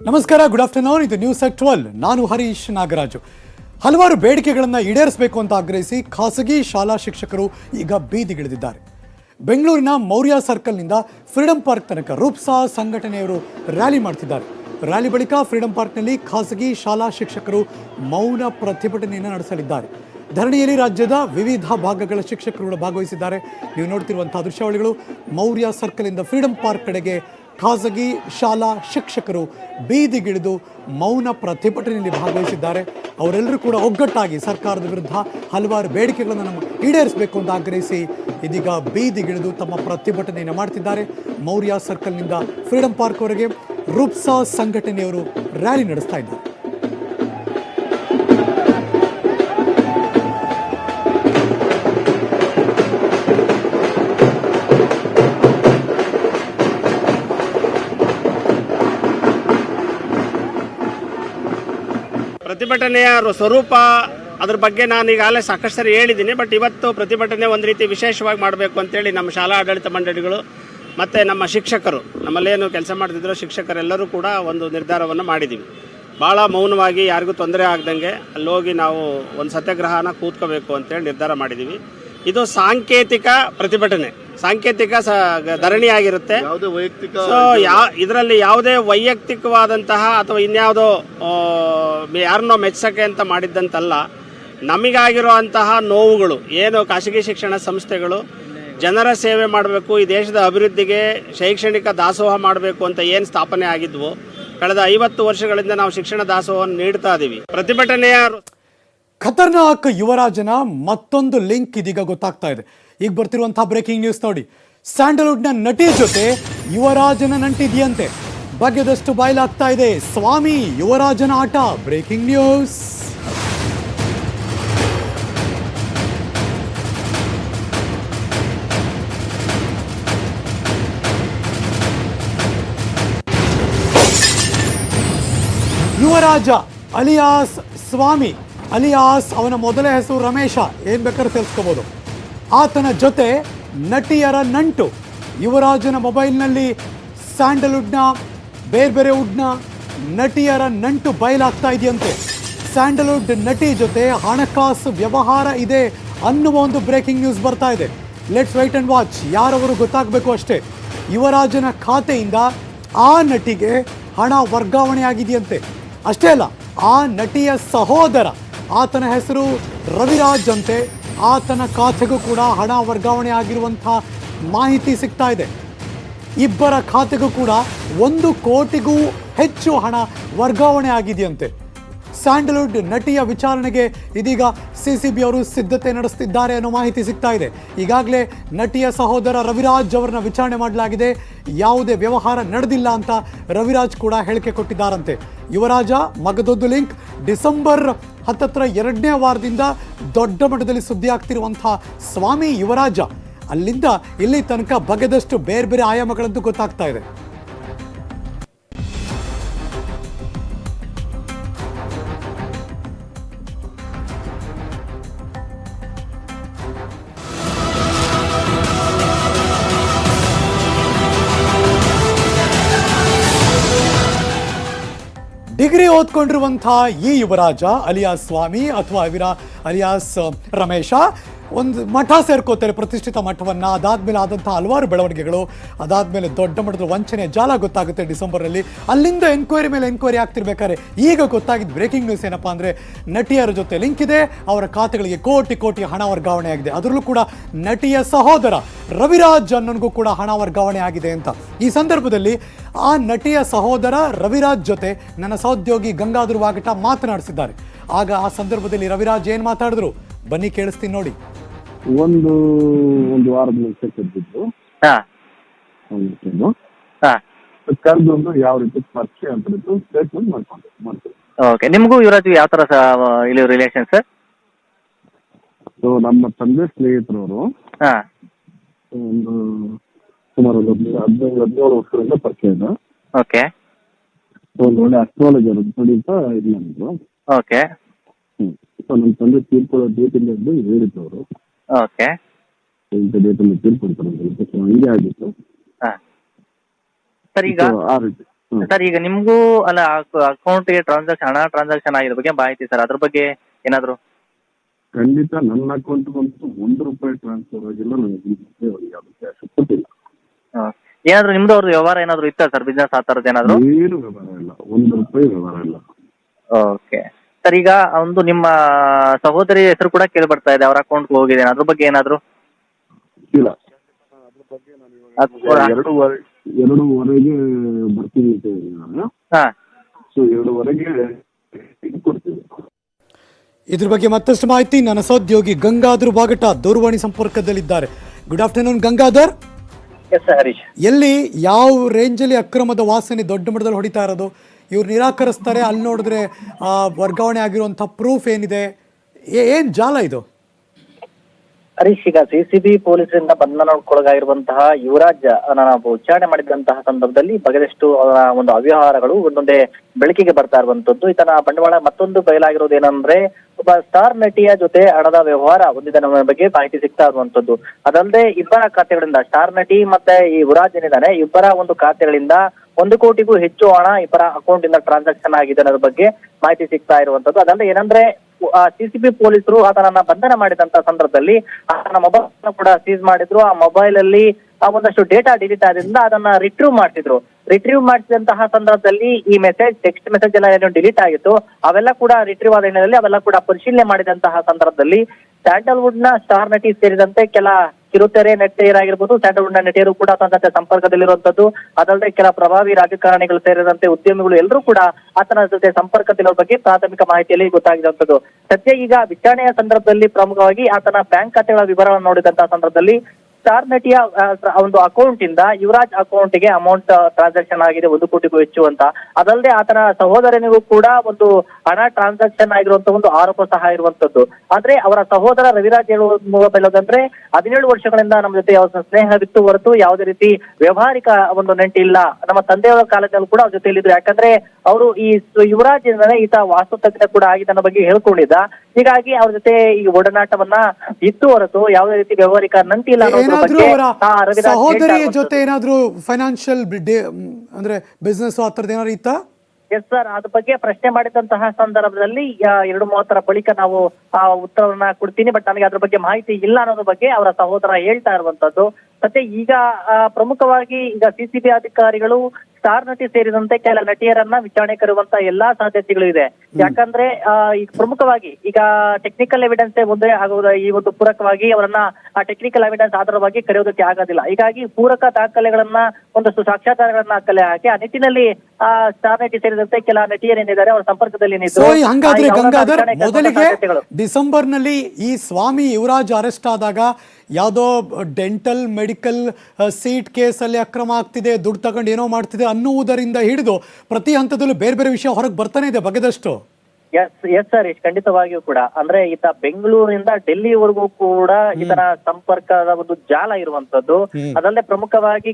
ನಮಸ್ಕಾರ good afternoon ಇದು news at twelve ನಾನು ಹರೀಶ್ ನಾಗರಾಜು. ಹಲವಾರು ಬೇಡಿಕೆಗಳನ್ನು ಈಡೇರಿಸಬೇಕು ಅಂತ ಆಗ್ರಹಿಸಿ ಖಾಸಗಿ ಶಾಲಾ ಶಿಕ್ಷಕರು ಈಗ ಬೀದಿಗಿಳಿದಿದ್ದಾರೆ ಬೆಂಗಳೂರಿನ ಮೌರ್ಯ ಸರ್ಕಲ್ನಿಂದ ಫ್ರೀಡಂ ಪಾರ್ಕ್ ತನಕ ರೂಪ್ಸಾ ಸಂಘಟನೆಯವರು ರ್ಯಾಲಿ ಮಾಡ್ತಿದ್ದಾರೆ. ರ್ಯಾಲಿ ಬಳಿಕ ಫ್ರೀಡಂ ಪಾರ್ಕ್ನಲ್ಲಿ ಖಾಸಗಿ ಶಾಲಾ ಶಿಕ್ಷಕರು ಮೌನ ಪ್ರತಿಭಟನೆಯನ್ನು ನಡೆಸಲಿದ್ದಾರೆ. ಧರಣಿಯಲ್ಲಿ ರಾಜ್ಯದ ವಿವಿಧ ಭಾಗಗಳ ಶಿಕ್ಷಕರು ಭಾಗವಹಿಸಿದ್ದಾರೆ. ನೀವು ನೋಡ್ತಿರುವಂತಹ ದೃಶ್ಯಾವಳಿಗಳು ಮೌರ್ಯ ಸರ್ಕಲ್ನಿಂದ ಫ್ರೀಡಂ ಪಾರ್ಕ್ ಕಡೆಗೆ ಖಾಸಗಿ ಶಾಲಾ ಶಿಕ್ಷಕರು ಬೀದಿಗಿಳಿದು ಮೌನ ಪ್ರತಿಭಟನೆಯಲ್ಲಿ ಭಾಗವಹಿಸಿದ್ದಾರೆ. ಅವರೆಲ್ಲರೂ ಕೂಡ ಒಗ್ಗಟ್ಟಾಗಿ ಸರ್ಕಾರದ ವಿರುದ್ಧ ಹಲವಾರು ಬೇಡಿಕೆಗಳನ್ನು ನಮ್ಮ ಈಡೇರಿಸಬೇಕು ಅಂತ ಆಗ್ರಹಿಸಿ ಇದೀಗ ಬೀದಿಗಿಳಿದು ತಮ್ಮ ಪ್ರತಿಭಟನೆಯನ್ನು ಮಾಡ್ತಿದ್ದಾರೆ. ಮೌರ್ಯ ಸರ್ಕಲ್ನಿಂದ ಫ್ರೀಡಂ ಪಾರ್ಕ್ವರೆಗೆ ರೂಪ್ಸಾ ಸಂಘಟನೆಯವರು ರ್ಯಾಲಿ ನಡೆಸ್ತಾ ಇದ್ದಾರೆ. ಪ್ರತಿಭಟನೆಯ ಸ್ವರೂಪ ಅದ್ರ ಬಗ್ಗೆ ನಾನು ಈಗಾಗಲೇ ಸಾಕಷ್ಟು ಸರಿ ಹೇಳಿದ್ದೀನಿ ಬಟ್ ಇವತ್ತು ಪ್ರತಿಭಟನೆ ಒಂದು ರೀತಿ ವಿಶೇಷವಾಗಿ ಮಾಡಬೇಕು ಅಂತೇಳಿ ನಮ್ಮ ಶಾಲಾ ಆಡಳಿತ ಮಂಡಳಿಗಳು ಮತ್ತು ನಮ್ಮ ಶಿಕ್ಷಕರು ನಮ್ಮಲ್ಲೇನು ಕೆಲಸ ಮಾಡ್ತಿದ್ರು ಶಿಕ್ಷಕರೆಲ್ಲರೂ ಕೂಡ ಒಂದು ನಿರ್ಧಾರವನ್ನು ಮಾಡಿದ್ದೀವಿ ಭಾಳ ಮೌನವಾಗಿ ಯಾರಿಗೂ ತೊಂದರೆ ಆಗ್ದಂಗೆ ಅಲ್ಲೋಗಿ ನಾವು ಒಂದು ಸತ್ಯಾಗ್ರಹನ ಕೂತ್ಕೋಬೇಕು ಅಂತೇಳಿ ನಿರ್ಧಾರ ಮಾಡಿದ್ದೀವಿ ಇದು ಸಾಂಕೇತಿಕ ಪ್ರತಿಭಟನೆ. ಸಾಂಕೇತಿಕ ಧರಣಿ ಆಗಿರುತ್ತೆ ಸೊ ಯಾ ಇದರಲ್ಲಿ ಯಾವುದೇ ವೈಯಕ್ತಿಕವಾದಂತಹ ಅಥವಾ ಇನ್ಯಾವುದೋ ಯಾರನ್ನೋ ಮೆಚ್ಚಕ್ಕೆ ಅಂತ ಮಾಡಿದ್ದಂತಲ್ಲ ನಮಗಾಗಿರುವಂತಹ ನೋವುಗಳು ಏನು ಖಾಸಗಿ ಶಿಕ್ಷಣ ಸಂಸ್ಥೆಗಳು ಜನರ ಸೇವೆ ಮಾಡಬೇಕು ಈ ದೇಶದ ಅಭಿವೃದ್ಧಿಗೆ ಶೈಕ್ಷಣಿಕ ದಾಸೋಹ ಮಾಡಬೇಕು ಅಂತ ಏನು ಸ್ಥಾಪನೆ ಆಗಿದ್ವು ಕಳೆದ ಐವತ್ತು ವರ್ಷಗಳಿಂದ ನಾವು ಶಿಕ್ಷಣ ದಾಸೋಹವನ್ನು ನೀಡ್ತಾ ಇದ್ದೀವಿ ಪ್ರತಿಭಟನೆಯ ಖತರ್ನಾಕ್ ಯುವರಾಜನ ಮತ್ತೊಂದು ಲಿಂಕ್ ಇದೀಗ ಗೊತ್ತಾಗ್ತಾ ಇದೆ. ಈಗ ಬರ್ತಿರುವಂತಹ ಬ್ರೇಕಿಂಗ್ ನ್ಯೂಸ್ ನೋಡಿ. ಸ್ಯಾಂಡಲ್ವುಡ್ನ ನಟಿ ಜೊತೆ ಯುವರಾಜನ ನಂಟಿದೆಯಂತೆ ಬಗೆದಷ್ಟು ಬಾಯ್ಲಾಗ್ತಾ ಇದೆ. ಸ್ವಾಮಿ, ಯುವರಾಜನ ಆಟ breaking news Yuvaraja alias Swami alias, ಅವನ ಮೊದಲ ಹೆಸರು ರಮೇಶ. ಏನು ಬೇಕಾದ್ರೂ ತಿಳಿಸ್ಕೋಬೋದು ಆತನ ಜೊತೆ ನಟಿಯರ ನಂಟು. ಯುವರಾಜನ ಮೊಬೈಲ್ನಲ್ಲಿ ಸ್ಯಾಂಡಲ್ವುಡ್ನ ಬೇರೆ ಬೇರೆ ವುಡ್ನ ನಟಿಯರ ನಂಟು ಬಯಲಾಗ್ತಾ ಇದೆಯಂತೆ. ಸ್ಯಾಂಡಲ್ವುಡ್ ನಟಿ ಜೊತೆ ಹಣಕಾಸು ವ್ಯವಹಾರ ಇದೆ ಅನ್ನುವ ಒಂದು ಬ್ರೇಕಿಂಗ್ ನ್ಯೂಸ್ ಬರ್ತಾ ಇದೆ. ಲೆಟ್ಸ್ ವೈಟ್ ಅಂಡ್ ವಾಚ್ ಯಾರವರು ಗೊತ್ತಾಗಬೇಕು ಅಷ್ಟೇ. ಯುವರಾಜನ ಖಾತೆಯಿಂದ ಆ ನಟಿಗೆ ಹಣ ವರ್ಗಾವಣೆ ಆಗಿದೆಯಂತೆ ಅಷ್ಟೇ ಅಲ್ಲ, ಆ ನಟಿಯ ಸಹೋದರ ಆತನ ಹೆಸರು ರವಿರಾಜ್ ಅಂತೆ. ಆತನ ಖಾತೆಗೂ ಕೂಡ ಹಣ ವರ್ಗಾವಣೆ ಆಗಿರುವಂಥ ಮಾಹಿತಿ ಸಿಗ್ತಾ ಇದೆ. ಇಬ್ಬರ ಖಾತೆಗೂ ಕೂಡ ಒಂದು ಕೋಟಿಗೂ ಹೆಚ್ಚು ಹಣ ವರ್ಗಾವಣೆ ಆಗಿದೆಯಂತೆ. ಸ್ಯಾಂಡಲ್ವುಡ್ ನಟಿಯ ವಿಚಾರಣೆಗೆ ಇದೀಗ ಸಿಸಿಬಿ ಅವರು ಸಿದ್ಧತೆ ನಡೆಸುತ್ತಿದ್ದಾರೆ ಅನ್ನೋ ಮಾಹಿತಿ ಸಿಗ್ತಾ ಇದೆ. ಈಗಾಗಲೇ ನಟಿಯ ಸಹೋದರ ರವಿರಾಜ್ ಅವರನ್ನ ವಿಚಾರಣೆ ಮಾಡಲಾಗಿದೆ. ಯಾವುದೇ ವ್ಯವಹಾರ ನಡೆದಿಲ್ಲ ಅಂತ ರವಿರಾಜ್ ಕೂಡ ಹೇಳಿಕೆ ಕೊಟ್ಟಿದ್ದಾರಂತೆ. ಯುವರಾಜ ಮಗದೊದ್ದು ಲಿಂಕ್, ಡಿಸೆಂಬರ್ ಹತ್ತತ್ರ ಎರಡನೇ ವಾರದಿಂದ ದೊಡ್ಡ ಮಟ್ಟದಲ್ಲಿ ಸುದ್ದಿ ಆಗ್ತಿರುವಂತಹ ಸ್ವಾಮಿ ಯುವರಾಜ, ಅಲ್ಲಿಂದ ಇಲ್ಲಿ ತನಕ ಬಗೆದಷ್ಟು ಬೇರೆ ಬೇರೆ ಆಯಾಮಗಳಂತೂ ಗೊತ್ತಾಗ್ತಾ ಇದೆ. ಡಿಗ್ರಿ ಓದ್ಕೊಂಡಿರುವಂತಹ ಈ ಯುವರಾಜ ಅಲಿಯಾಸ್ ಸ್ವಾಮಿ ಅಥವಾ ಅವಿರ ಅಲಿಯಾಸ್ ರಮೇಶ ಒಂದು ಮಠ ಸೇರ್ಕೋತಾರೆ ಪ್ರತಿಷ್ಠಿತ ಮಠವನ್ನು. ಅದಾದಮೇಲೆ ಆದಂಥ ಹಲವಾರು ಬೆಳವಣಿಗೆಗಳು, ಅದಾದ್ಮೇಲೆ ದೊಡ್ಡ ಮಟ್ಟದ ವಂಚನೆ ಜಾಲ ಗೊತ್ತಾಗುತ್ತೆ ಡಿಸೆಂಬರಲ್ಲಿ. ಅಲ್ಲಿಂದ ಎನ್ಕ್ವೈರಿ ಮೇಲೆ ಎನ್ಕ್ವೈರಿ ಆಗ್ತಿರ್ಬೇಕಾದ್ರೆ ಈಗ ಗೊತ್ತಾಗಿದ್ದು ಬ್ರೇಕಿಂಗ್ ನ್ಯೂಸ್ ಏನಪ್ಪ ಅಂದರೆ ನಟಿಯರ ಜೊತೆ ಲಿಂಕ್ ಇದೆ, ಅವರ ಖಾತೆಗಳಿಗೆ ಕೋಟಿ ಕೋಟಿ ಹಣ ವರ್ಗಾವಣೆ ಆಗಿದೆ. ಅದರಲ್ಲೂ ಕೂಡ ನಟಿಯ ಸಹೋದರ ರವಿರಾಜ್ ಅನ್ನೋನ್ಗೂ ಕೂಡ ಹಣ ವರ್ಗಾವಣೆ ಆಗಿದೆ ಅಂತ. ಈ ಸಂದರ್ಭದಲ್ಲಿ ಆ ನಟಿಯ ಸಹೋದರ ರವಿರಾಜ್ ಜೊತೆ ನನ್ನ ಸಹೋದ್ಯೋಗಿ ಗಂಗಾಧರ್ ವಾಗಟ ಮಾತನಾಡಿಸಿದ್ದಾರೆ. ಆಗ ಆ ಸಂದರ್ಭದಲ್ಲಿ ರವಿರಾಜ್ ಏನು ಮಾತಾಡಿದ್ರು? ಬನ್ನಿ ಕೇಳಿಸ್ತೀನಿ ನೋಡಿ. ಒಂದು ಒಂದು ವಾರದ ಮುಂಚೆ ಕರೆದಿದ್ದು ಹಾ. ಒಂದು ಹಾ. ಕರೆದೊಂದು ಯಾವ ರೀತಿ ಪರಿಚಯ ಅಂತ ಸ್ಟೇಟ್ಮೆಂಟ್ ಮಾಡ್ಕೊಂಡು ಮಾಡ್ತೀವಿ ಓಕೆ ನಿಮಗೂ ಯುವರಾಜ್ ಯಾವ ಥರ ಇಲ್ಲಿ ರಿಲೇಷನ್ ಸರ್ ಸೊ ನಮ್ಮ ತಂದೆ ಸ್ನೇಹಿತರವರು ಹಾಂ. ಒಂದು ಸುಮಾರು ಒಂದು ಹದಿನೈದು ಹದಿನೇಳು ವರ್ಷದಿಂದ ಪರಿಚಯ ಇದೆ. ಓಕೆ ಸೊ ಒಂದು ಒಳ್ಳೆ ಅಸ್ಟ್ರಾಲಜರ್ ಅಂತ ಇದು ಮಾಡಿದ್ರು ಓಕೆ ಸೊ ನಮ್ಮ ತಂದೆ ತೀರ್ಕೊಳ್ಳೋ ಡೇಟಿಂದ ಹಿಡಿದು ಹೇಳಿದ್ದವರು ಓಕೆ ಇಂಥ ಡೇಟಲ್ಲಿ ಹೇಳ್ಬಿಟ್ಟು. ಸೊ ಹಂಗೆ ಆಗಿತ್ತು. ಹಾ. ಸರ್ ಈಗ So, ಆ ರೀತಿ. ಹ್ಮ್. ಸರ್ ಈಗ ನಿಮ್ಗೂ ಅಲ್ಲ ಅಕೌಂಟ್ಗೆ ಟ್ರಾನ್ಸಾಕ್ಷನ್ ಹಣ ಟ್ರಾನ್ಸಾಕ್ಷನ್ ಆಗಿರೋ ಬಗ್ಗೆ ಮಾಹಿತಿ ಸರ್ ಅದ್ರ ಬಗ್ಗೆ ಏನಾದ್ರು? ಖಂಡಿತ ನನ್ನ ಅಕೌಂಟ್ ಬಂತು ಒಂದು ರೂಪಾಯಿ ಟ್ರಾನ್ಸ್ಫರ್ ಆಗಿಲ್ಲ ನನಗೆ ರೂಪಾಯಿ ಅವ್ರಿಗೆ ಯಾವ್ದು ಕ್ಯಾಶ್ ಕೊಟ್ಟಿಲ್ಲ. ಹಾ. ಏನಾದ್ರು ನಿಮ್ದು ಅವ್ರದ್ದು ವ್ಯವಹಾರ ಏನಾದ್ರು ಇತ್ತಾ ಸರ್ ಬಿಸ್ನೆಸ್ ಆ ಥರದ್ದು ಏನಾದ್ರು? ಏನು ವ್ಯವಹಾರ ಇಲ್ಲ. ಒಂದು ರೂಪಾಯಿ ವ್ಯವಹಾರ ಇಲ್ಲ. ಓಕೆ ಸರ್ ಈಗ ಒಂದು ನಿಮ್ಮ ಸಹೋದರಿ ಹೆಸರು ಕೂಡ ಕೇಳಿ ಬರ್ತಾ ಇದೆ ಅವ್ರ ಅಕೌಂಟ್ ಹೋಗಿದೆ. ಅದ್ರ ಬಗ್ಗೆ ಏನಾದ್ರು? ಇಲ್ಲ. ಅದ್- ಎರಡೂವರೆ ಎರಡೂವರೆಗೆ ಬರ್ತೀನಿ ಅಂತ ಹೇಳಿ ನಾನು. ಹಾ. ಸೊ ಎರಡೂವರೆಗೆ ಇದು ಕೊಡ್ತೀನಿ. ಇದ್ರ ಬಗ್ಗೆ ಮತ್ತಷ್ಟು ಮಾಹಿತಿ ನನ್ನ ಸಹೋದ್ಯೋಗಿ ಗಂಗಾಧರ್ ಬಾಗಟ ದೂರವಾಣಿ ಸಂಪರ್ಕದಲ್ಲಿದ್ದಾರೆ. Good afternoon Gangadhar. Yes Harish. ಎಲ್ಲಿ ಯಾವ ರೇಂಜಲ್ಲಿ ಅಕ್ರಮದ ವಾಸನೆ ದೊಡ್ಡ ಮಟ್ಟದಲ್ಲಿ ಹೊಡಿತಾ ಇರೋದು? ಇವ್ರು ನಿರಾಕರಿಸ್ತಾರೆ. ಅಲ್ಲಿ ನೋಡಿದ್ರೆ ವರ್ಗಾವಣೆ ಆಗಿರುವಂಥ ಪ್ರೂಫ್ ಏನಿದೆ? ಏನ್ ಜಾಲ ಇದು? ಹರೀಶ್ ಈಗ ಸಿಸಿಬಿ ಪೊಲೀಸರಿಂದ ಬಂಧನಕ್ಕೊಳಗಾಗಿರುವಂತಹ ಯುವರಾಜ್ ನಾವು ವಿಚಾರಣೆ ಮಾಡಿದಂತಹ ಸಂದರ್ಭದಲ್ಲಿ ಬಗೆದಷ್ಟು ಒಂದು ಅವ್ಯವಹಾರಗಳು ಒಂದೊಂದೇ ಬೆಳಕಿಗೆ ಬರ್ತಾ ಇರುವಂತದ್ದು ಈತನ ಬಂಡವಾಳ ಮತ್ತೊಂದು ಬಯಲಾಗಿರೋದು ಏನಂದ್ರೆ, ಒಬ್ಬ ಸ್ಟಾರ್ ನಟಿಯ ಜೊತೆ ಹಣದ ವ್ಯವಹಾರ ಹೊಂದಿದ ನಮ್ಮ ಬಗ್ಗೆ ಮಾಹಿತಿ ಸಿಗ್ತಾ ಇರುವಂತದ್ದು ಅದಲ್ಲದೆ ಇಬ್ಬರ ಖಾತೆಗಳಿಂದ ಸ್ಟಾರ್ ನಟಿ ಮತ್ತೆ ಈ ಯುವರಾಜ್ ಏನಿದ್ದಾನೆ, ಇಬ್ಬರ ಒಂದು ಖಾತೆಗಳಿಂದ ಒಂದು ಕೋಟಿಗೂ ಹೆಚ್ಚು ಹಣ ಇಬ್ಬರ ಅಕೌಂಟ್ ಇಂದ ಟ್ರಾನ್ಸಾಕ್ಷನ್ ಆಗಿದೆ ಅನ್ನೋದ್ರ ಬಗ್ಗೆ ಮಾಹಿತಿ ಸಿಗ್ತಾ ಇರುವಂತದ್ದು. ಅದಲ್ಲದೆ ಏನಂದ್ರೆ ಸಿಸಿಬಿ ಪೊಲೀಸರು ಆತನನ್ನ ಬಂಧನ ಮಾಡಿದಂತ ಸಂದರ್ಭದಲ್ಲಿ ಆತನ ಮೊಬೈಲ್ ಕೂಡ ಸೀಸ್ ಮಾಡಿದ್ರು. ಆ ಮೊಬೈಲ್ ಅಲ್ಲಿ ಒಂದಷ್ಟು ಡೇಟಾ ಡಿಲೀಟ್ ಆದ್ರಿಂದ ಅದನ್ನ ರಿಟ್ರೀವ್ ಮಾಡ್ತಿದ್ರು. ರಿಟ್ರೀವ್ ಮಾಡಿಸಿದಂತಹ ಸಂದರ್ಭದಲ್ಲಿ ಈ ಮೆಸೇಜ್ ಟೆಕ್ಸ್ಟ್ ಮೆಸೇಜ್ ಎಲ್ಲ ಏನು ಡಿಲೀಟ್ ಆಗಿತ್ತು. ಅವೆಲ್ಲ ಕೂಡ ರಿಟ್ರೀವ್ ಆದ ಹಿನ್ನೆಲೆಯಲ್ಲಿ ಅವೆಲ್ಲ ಕೂಡ ಪರಿಶೀಲನೆ ಮಾಡಿದಂತಹ ಸಂದರ್ಭದಲ್ಲಿ ಸ್ಯಾಂಡಲ್ವುಡ್ನ ಸ್ಟಾರ್ ನಟಿ ಸೇರಿದಂತೆ ಕೆಲ ಕಿರುತೆರೆ ನೆಟ್ಟೆಯರಾಗಿರ್ಬೋದು ಸ್ಯಾಂಡಲ್ವುಡ್ನ ನಟಿಯರು ಕೂಡ ತನ್ನಂತೆ ಸಂಪರ್ಕದಲ್ಲಿರುವಂತದ್ದು ಅದಲ್ಲದೆ ಕೆಲ ಪ್ರಭಾವಿ ರಾಜಕಾರಣಿಗಳು ಸೇರಿದಂತೆ ಉದ್ಯಮಿಗಳು ಎಲ್ಲರೂ ಕೂಡ ಆತನ ಜೊತೆ ಸಂಪರ್ಕದಲ್ಲಿರುವ ಬಗ್ಗೆ ಪ್ರಾಥಮಿಕ ಮಾಹಿತಿಯಲ್ಲಿ ಗೊತ್ತಾಗಿರುವಂತದ್ದು ಸದ್ಯ ಈಗ ವಿಚಾರಣೆಯ ಸಂದರ್ಭದಲ್ಲಿ ಪ್ರಮುಖವಾಗಿ ಆತನ ಬ್ಯಾಂಕ್ ಖಾತೆಗಳ ವಿವರವನ್ನು ನೋಡಿದಂತಹ ಸಂದರ್ಭದಲ್ಲಿ ಸ್ಟಾರ್ ನಟಿಯ ಒಂದು ಅಕೌಂಟ್ ಇಂದ ಯುವರಾಜ್ ಅಕೌಂಟ್ಗೆ ಅಮೌಂಟ್ ಟ್ರಾನ್ಸಾಕ್ಷನ್ ಆಗಿದೆ, ಒಂದು ಕೋಟಿಗೂ ಹೆಚ್ಚು ಅಂತ. ಅದಲ್ಲದೆ ಆತನ ಸಹೋದರನಿಗೂ ಕೂಡ ಒಂದು ಹಣ ಟ್ರಾನ್ಸಾಕ್ಷನ್ ಆಗಿರುವಂತಹ ಒಂದು ಆರೋಪ ಸಹ ಇರುವಂತದ್ದು. ಆದ್ರೆ ಅವರ ಸಹೋದರ ರವಿರಾಜ್ ಹೇಳುವ ಹೇಳೋದಂದ್ರೆ, ಹದಿನೇಳು ವರ್ಷಗಳಿಂದ ನಮ್ಮ ಜೊತೆ ಯಾವ ಸ್ನೇಹವಿತ್ತು ಹೊರತು ಯಾವುದೇ ರೀತಿ ವ್ಯವಹಾರಿಕ ಒಂದು ನಂಟಿಲ್ಲ. ನಮ್ಮ ತಂದೆಯವರ ಕಾಲದಲ್ಲೂ ಕೂಡ ಅವ್ರ ಜೊತೆಲಿದ್ರು ಯಾಕಂದ್ರೆ, ಅವರು ಈ ಯುವರಾಜ್ ಇಂದಾನೆ ಈತ ವಾಸ್ತು ತಜ್ಞ ಕೂಡ ಆಗಿದ್ದ ಬಗ್ಗೆ ಹೇಳ್ಕೊಂಡಿದ್ದ. ಹೀಗಾಗಿ ಅವ್ರ ಜೊತೆ ಈ ಒಡನಾಟವನ್ನ ಇತ್ತು ಹೊರತು ಯಾವುದೇ ರೀತಿ ವ್ಯವಹಾರಿಕ ನಂತಿ ಅನ್ನೋದ್ರ ಏನಾದ್ರೂ ಅವರ ಸಹೋದರಿಯ ಜೊತೆ ಏನಾದ್ರೂ ಫೈನಾನ್ಷಿಯಲ್ ಅಂದ್ರೆ ಬಿಸ್ನೆಸ್ ಆ ಥರದ್ದು ಏನಾದ್ರು ಇತ್ತಾ? ಎಸ್ ಸರ್ ಅದ್ರ ಬಗ್ಗೆ ಪ್ರಶ್ನೆ ಮಾಡಿದಂತಹ ಸಂದರ್ಭದಲ್ಲಿ ಎರಡು ಮೂವತ್ತರ ಬಳಿಕ ನಾವು ಆ ಉತ್ತರವನ್ನ ಕೊಡ್ತೀನಿ ಬಟ್ ನನಗೆ ಅದ್ರ ಬಗ್ಗೆ ಮಾಹಿತಿ ಇಲ್ಲ ಅನ್ನೋದ್ರ ಬಗ್ಗೆ ಅವರ ಸಹೋದರ ಹೇಳ್ತಾ ಇರುವಂತದ್ದು. ಮತ್ತೆ ಈಗ ಆ, ಪ್ರಮುಖವಾಗಿ ಈಗ ಸಿಸಿಬಿ ಅಧಿಕಾರಿಗಳು ಸ್ಟಾರ್ ನಟಿ ಸೇರಿದಂತೆ ಕೆಲ ನಟಿಯರನ್ನ ವಿಚಾರಣೆ ಕರುವಂತ ಎಲ್ಲಾ ಸಾಧ್ಯತೆಗಳು ಇದೆ. ಯಾಕಂದ್ರೆ ಈಗ ಪ್ರಮುಖವಾಗಿ ಈಗ ಟೆಕ್ನಿಕಲ್ ಎವಿಡೆನ್ಸ್ ಮುಂದೆ ಆಗುವುದ ಈ ಒಂದು ಪೂರಕವಾಗಿ ಅವರನ್ನ ಆ ಟೆಕ್ನಿಕಲ್ ಎವಿಡೆನ್ಸ್ ಆಧಾರವಾಗಿ ಕರೆಯೋದಕ್ಕೆ ಆಗೋದಿಲ್ಲ. ಹೀಗಾಗಿ ಪೂರಕ ದಾಖಲೆಗಳನ್ನ ಒಂದಷ್ಟು ಸಾಕ್ಷ್ಯಾಧಾರಗಳನ್ನ ಕಲೆ ಹಾಕಿ ಆ ನಿಟ್ಟಿನಲ್ಲಿ ಸ್ಟಾರ್ ನಟಿ ಸೇರಿದಂತೆ ಕೆಲ ನಟಿಯರೇನಿದ್ದಾರೆ. ಅವರ ಸಂಪರ್ಕದಲ್ಲಿ ಸೊ ಹಂಗಾದ್ರೆ ಗಂಗಾಧರ್ ಮೊದಲಿಗೆ ಡಿಸೆಂಬರ್ನಲ್ಲಿ ಈ ಸ್ವಾಮಿ ಯುವರಾಜ್ ಅರೆಸ್ಟ್ ಆದಾಗ ಯಾವುದೋ ಡೆಂಟಲ್ ಮೆಡಿಕಲ್ ಸೀಟ್ ಕೇಸಲ್ಲಿ ಅಕ್ರಮ ಆಗ್ತಿದೆ ದುಡ್ಡು ತಗೊಂಡು ಏನೋ ಮಾಡ್ತಿದೆ ಅನ್ನುವುದರಿಂದ ಹಿಡಿದು ಪ್ರತಿ ಹಂತದಲ್ಲೂ ಬೇರೆ ಬೇರೆ ವಿಷಯ ಹೊರಗೆ ಬರ್ತಾನೆ ಇದೆ ಬಗೆದಷ್ಟು. ಎಸ್ ಎಸ್ ಸರ್ ಖಂಡಿತವಾಗಿಯೂ ಕೂಡ. ಅಂದ್ರೆ ಈತ ಬೆಂಗಳೂರಿನಿಂದ ಡೆಲ್ಲಿವರೆಗೂ ಕೂಡ ಈತನ ಸಂಪರ್ಕದ ಒಂದು ಜಾಲ ಇರುವಂತದ್ದು. ಅದಲ್ಲದೆ ಪ್ರಮುಖವಾಗಿ